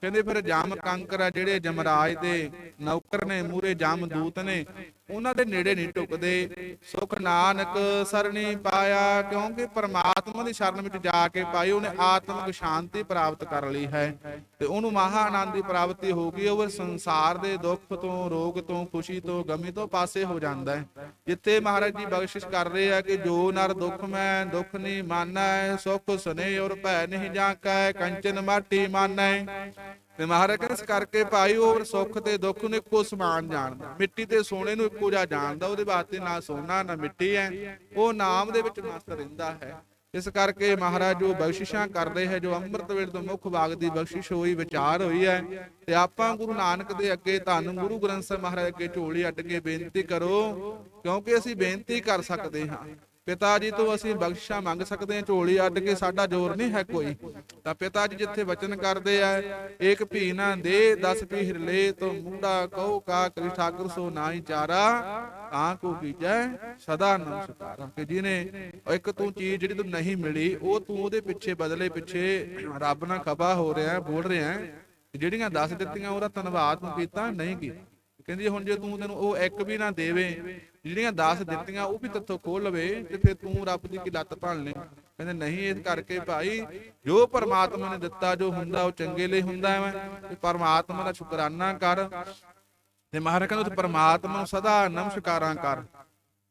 Speaker 1: ਕਹਿੰਦੇ ਫਿਰ ਜਮ ਕੰਕਰ ਆ ਜਿਹੜੇ ਜਮਰਾਜ ਦੇ ਨੌਕਰ ਨੇ ਮੂਰੇ ਜਮ ਦੂਤ ਨੇ ਉਹਨਾਂ ਦੇ ਨੇੜੇ ਨਹੀਂ ਟੁਕਦੇ। ਸੁਖ ਨਾਨਕ ਸਰਣੀ ਪਾਇਆ, ਕਿਉਂਕਿ ਪਰਮਾਤਮਾ ਦੀ ਸ਼ਰਨ ਵਿੱਚ ਜਾ ਕੇ ਪਾਈ, ਉਹਨੇ ਆਤਮਿਕ ਸ਼ਾਂਤੀ ਪ੍ਰਾਪਤ ਕਰ ਲਈ ਹੈ। ਤੇ ਉਹਨੂੰ ਮਹਾ ਆਨੰਦ ਦੀ ਪ੍ਰਾਪਤੀ ਹੋ ਗਈ, ਉਹ ਸੰਸਾਰ ਦੇ ਦੁੱਖ ਤੋਂ, ਰੋਗ ਤੋਂ, ਖੁਸ਼ੀ ਤੋਂ, ਗਮੀ ਤੋਂ ਪਾਸੇ ਹੋ ਜਾਂਦਾ ਹੈ। ਜਿੱਥੇ ਮਹਾਰਾਜ ਜੀ ਬਖਸ਼ਿਸ਼ ਕਰ ਰਹੇ ਆ ਕਿ ਜੋ ਨਰ ਦੁੱਖ ਮੈਂ, ਦੁੱਖ ਨਹੀਂ ਮਾਨੈ, ਸੁਖ ਸੁਨੇ ਔਰ ਭੈ ਨਹੀਂ ਜਾਂਕੈ ਕੰਚਨ ਮਾਟੀ ਮਾਨੈ। ਤੇ ਮਹਾਰਾਜ ਕਹਿੰਦੇ, ਇਸ ਕਰਕੇ ਭਾਈ ਉਹ ਸੁੱਖ ਤੇ ਦੁੱਖ ਨੂੰ ਇੱਕੋ ਸਮਾਨ ਜਾਣਦਾ। ਮਿੱਟੀ ਤੇ ਸੋਨੇ ਨੂੰ ਇੱਕੋ ਜਿਹਾ ਜਾਣਦਾ, ਉਹਦੇ ਵਾਸਤੇ ਨਾ ਸੋਨਾ, ਨਾ ਮਿੱਟੀ ਹੈ। ਉਹ ਨਾਮ ਦੇ ਵਿੱਚ ਮਸਤ ਰਹਿੰਦਾ ਹੈ। ਇਸ ਕਰਕੇ ਮਹਾਰਾਜ ਜੋ ਬਖਸ਼ਿਸ਼ਾਂ ਕਰਦੇ ਹੈ, ਜੋ ਅੰਮ੍ਰਿਤ ਵੇਲੇ ਤੋਂ ਮੁੱਖ ਬਾਗ ਦੀ ਬਖਸ਼ਿਸ਼ ਹੋਈ, ਵਿਚਾਰ ਹੋਈ ਹੈ, ਤੇ ਆਪਾਂ ਗੁਰੂ ਨਾਨਕ ਦੇ ਅੱਗੇ ਧੰਨ ਗੁਰੂ ਗ੍ਰੰਥ ਸਾਹਿਬ ਮਹਾਰਾਜ ਅੱਗੇ ਝੋਲੀ ਅੱਡ ਕੇ ਬੇਨਤੀ ਕਰੋ, ਕਿਉਂਕਿ ਅਸੀਂ ਬੇਨਤੀ ਕਰ ਸਕਦੇ ਹਾਂ। ਪਿਤਾ ਜੀ ਤੋਂ ਅਸੀਂ ਬਖਸ਼ਿਸ਼ਾਂ ਮੰਗ ਸਕਦੇ ਹਾਂ, ਝੋਲੀ ਅੱਡ ਕੇ ਸਾਡਾ ਜ਼ੋਰ ਨਹੀਂ ਹੈ ਕੋਈ। ਤਾਂ ਪਿਤਾ ਜੀ ਜਿੱਥੇ ਵਚਨ ਕਰਦੇ ਆ, ਏਕ ਭੀ ਨਾ ਦੇ 10 ਭੀ ਹਿਰਲੇ ਤੋ ਮੂੜਾ ਕਹੋ ਕਾ ਕ੍ਰਿ ਠਾਕੁਰ ਸੋ ਨਾਹੀ ਚਾਰਾ, ਤਾਂ ਕੋ ਕੀਜੈ ਸਦਾ ਨਮਸਕਾਰਾ ਕਿ ਜਿਹਨੇ ਇੱਕ ਤੂੰ ਚੀਜ਼ ਜਿਹੜੀ ਤੂੰ ਨਹੀਂ ਮਿਲੀ, ਉਹ ਤੂੰ ਉਹਦੇ ਪਿੱਛੇ ਬਦਲੇ ਪਿੱਛੇ ਰੱਬ ਨਾਲ ਖਪਾ ਹੋ ਰਿਹਾ, ਬੋਲ ਰਿਹਾ ਜਿਹੜੀਆਂ ਦੱਸ ਦਿੱਤੀਆਂ ਉਹਦਾ ਧੰਨਵਾਦ ਤੂੰ ਕੀਤਾ, ਨਹੀਂ ਕੀਤਾ। ਕਹਿੰਦੀ ਹੁਣ ਜੇ ਤੂੰ ਤੈਨੂੰ ਉਹ ਇੱਕ ਵੀ ਨਾ ਦੇਵੇ, ਜਿਹੜੀਆਂ 10 ਦਿੱਤੀਆਂ ਉਹ ਵੀ ਤੇਥੋਂ ਖੋਹ ਲਵੇ ਤੇ ਫਿਰ ਤੂੰ ਰੱਬ ਦੀ ਕੀ ਲੱਤ ਭੰਨ ਲੈ ਕਹਿੰਦੇ, ਨਹੀਂ, ਇਸ ਕਰਕੇ ਭਾਈ, ਜੋ ਪਰਮਾਤਮਾ ਨੇ ਦਿੱਤਾ, ਜੋ ਹੁੰਦਾ ਉਹ ਚੰਗੇ ਲਈ ਹੁੰਦਾ ਹੈ ਤੇ ਪਰਮਾਤਮਾ ਦਾ ਸ਼ੁਕਰਾਨਾ ਕਰ। ਤੇ ਮਹਾਰਾਜ ਕਹਿੰਦੇ, ਤੂੰ ਪਰਮਾਤਮਾ ਨੂੰ ਸਦਾ ਨਮਸਕਾਰਾਂ ਕਰ।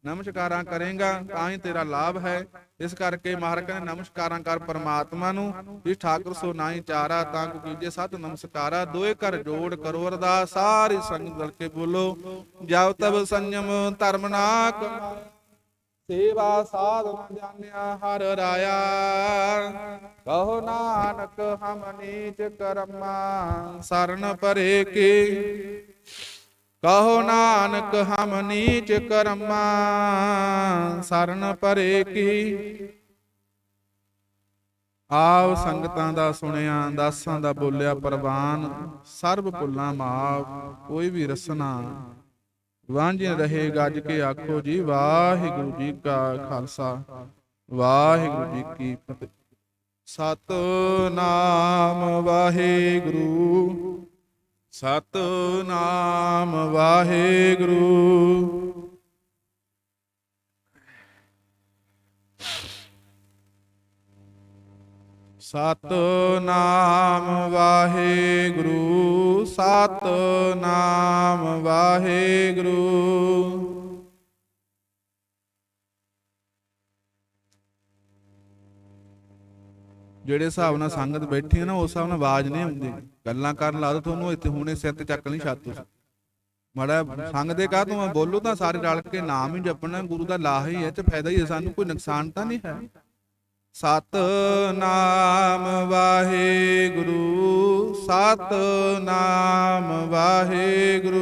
Speaker 1: ਨਮਸਕਾਰਾਂ ਕਰੇਗਾ, ਤਾਂ ਹੀ ਤੇਰਾ ਲਾਭ ਹੈ। ਇਸ ਕਰਕੇ ਮਹਾਰਾਜ ਕਹਿੰਦੇ, ਨਮਸਕਾਰਾਂ ਕਰ ਪਰਮਾਤਮਾ ਨੂੰ। ਜਿਸ ਠਾਕੁਰ ਸੋ ਨਾਹੀ ਚਾਰਾ, ਤਾਂ ਕੋ ਕੀਜੇ ਸਤ ਨਮਸਕਾਰਾ, ਦੋਏ ਕਰ ਜੋੜ ਕਰੋ ਅਰਦਾਸ, ਸਾਰੀ ਸੰਗਤ ਰਲ ਕੇ ਬੋਲੋ। ਜਬ ਤਬ ਸੰਜਮ ਧਰਮ ਨਾ ਸੇਵਾ ਸਾਧ ਜਾਣਿਆ ਹਰ ਰਾਇਆ। ਕਹੋ ਨਾਨਕ ਹਮ ਨੀਚ ਕਰਮਾ, ਸਰਨ ਪਰੇ ਕੀ ਕਹੋ ਨਾਨਕ, ਹਮ ਨੀਚ ਕਰਮਾ, ਸਰਨ ਪਰੇ ਕੀ? ਆਵ ਸੰਗਤਾਂ ਦਾ ਸੁਣਿਆ, ਦਾਸਾਂ ਦਾ ਬੋਲਿਆ ਪ੍ਰਵਾਨ, ਸਰਬ ਭੁੱਲਾਂ ਮਾਫ ਕੋਈ ਵੀ ਰਸਨਾ। ਵਾਂਝੇ ਰਹੇ ਗੱਜ ਕੇ ਆਖੋ ਜੀ, ਵਾਹਿਗੁਰੂ ਜੀ ਕਾ ਖਾਲਸਾ, ਵਾਹਿਗੁਰੂ ਜੀ ਕੀ ਫਤਿਹ। ਸਤਨਾਮ ਵਾਹਿਗੁਰੂ। ਸਤਨਾਮ ਵਾਹਿਗੁਰੂ। ਸਤਨਾਮ ਵਾਹਿਗੁਰੂ ਸਤਨਾਮ ਵਾਹਿਗੁਰੂ। ਜਿਹੜੇ ਹਿਸਾਬ ਨਾਲ ਸੰਗਤ ਬੈਠੀ ਹੈ ਨਾ, ਉਸ ਹਿਸਾਬ ਨਾਲ ਆਵਾਜ਼ ਨਹੀਂ ਆਉਂਦੀ। ਗੱਲਾਂ ਕਰਨ ਲਾ ਦੋ ਤੁਹਾਨੂੰ ਇੱਥੇ ਹੁਣੇ ਸਿਰ ਤੇ ਚੱਕ ਨਹੀਂ ਛੱਤ ਤੁਸੀਂ ਮੜਾ ਸੰਗ ਦੇ ਕਾ ਤੂੰ ਬੋਲੋ ਤਾਂ ਸਾਰੇ ਰਲ ਕੇ ਨਾਮ ਹੀ ਜਪਣਾ, ਗੁਰੂ ਦਾ ਲਾਹ ਹੀ ਹੈ ਤੇ ਫਾਇਦਾ ਹੀ ਹੈ, ਸਾਨੂੰ ਕੋਈ ਨੁਕਸਾਨ ਤਾਂ ਨਹੀਂ ਹੈ। ਸਤ ਨਾਮ ਵਾਹਿਗੁਰੂ ਸਤ ਨਾਮ ਵਾਹਿਗੁਰੂ।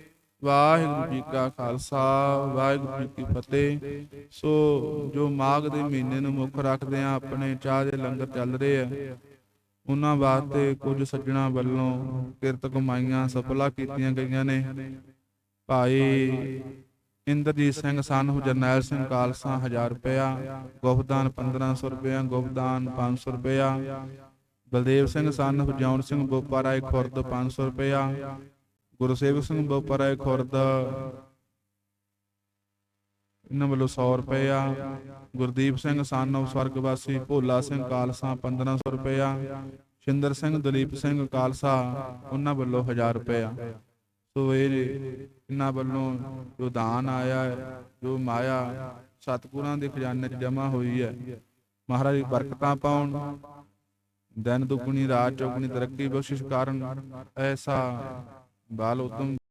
Speaker 1: ਵਾਹਿਗੁਰੂ ਜੀ ਕਾ ਖਾਲਸਾ, ਵਾਹਿਗੁਰੂ ਜੀ ਕੀ ਫਤਿਹ। ਸੋ ਜੋ ਮਾਘ ਦੇ ਮਹੀਨੇ ਨੂੰ ਮੁੱਖ ਰੱਖਦੇ ਆ, ਆਪਣੇ ਚਾਹ ਦੇ ਲੰਗਰ ਚੱਲ ਰਹੇ ਆ, ਉਹਨਾਂ ਵਾਸਤੇ ਕੁਝ ਸੱਜਣਾ ਵੱਲੋਂ ਕਿਰਤ ਕਮਾਈਆਂ ਸਫਲਾ ਕੀਤੀਆਂ ਗਈਆਂ ਨੇ। ਭਾਈ ਇੰਦਰਜੀਤ ਸਿੰਘ ਸਨ, ਜਰਨੈਲ ਸਿੰਘ ਕਾਲਸਾ 1000 ਰੁਪਇਆ ਗੁਫਦਾਨ 1500 ਰੁਪਇਆ ਗੁਫਦਾਨ 500 ਰੁਪਇਆ। ਬਲਦੇਵ ਸਿੰਘ ਸਨ ਜੌਨ ਸਿੰਘ ਬੋਪਾ ਰਾਏ ਖੁਰਦ 500 ਰੁਪਇਆ। ਗੁਰਸੇਵਕ ਸਿੰਘ ਬੋਪਾ ਖੁਰਦ। ਇਹਨਾਂ ਵੱਲੋਂ 100 ਰੁਪਇਆ। ਗੁਰਦੀਪ ਸਿੰਘ ਸਨ, ਸਵਰਗਵਾਸੀ ਭੋਲਾ ਸਿੰਘ ਕਾਲਸਾ 1500 ਰੁਪਇਆ। ਸ਼ਿੰਦਰ ਸਿੰਘ, ਦਲੀਪ ਸਿੰਘ ਕਾਲਸਾ, ਉਹਨਾਂ ਵੱਲੋਂ 1000 ਰੁਪਇਆ। ਸੋ ਇਹ ਇਹਨਾਂ ਵੱਲੋਂ ਜੋ ਦਾਨ ਆਇਆ, ਜੋ ਮਾਇਆ ਸਤਿਗੁਰਾਂ ਦੇ ਖਜ਼ਾਨੇ 'ਚ ਜਮ੍ਹਾਂ ਹੋਈ ਹੈ। ਮਹਾਰਾਜ ਬਰਕਤਾਂ ਪਾਉਣ। ਦਿਨ ਦੁਗਣੀ, ਰਾਤ ਚੌਗਣੀ ਤਰੱਕੀ ਬਖਸ਼ਿਸ਼ ਕਾਰਨ। ਐਸਾ बाल उद्यम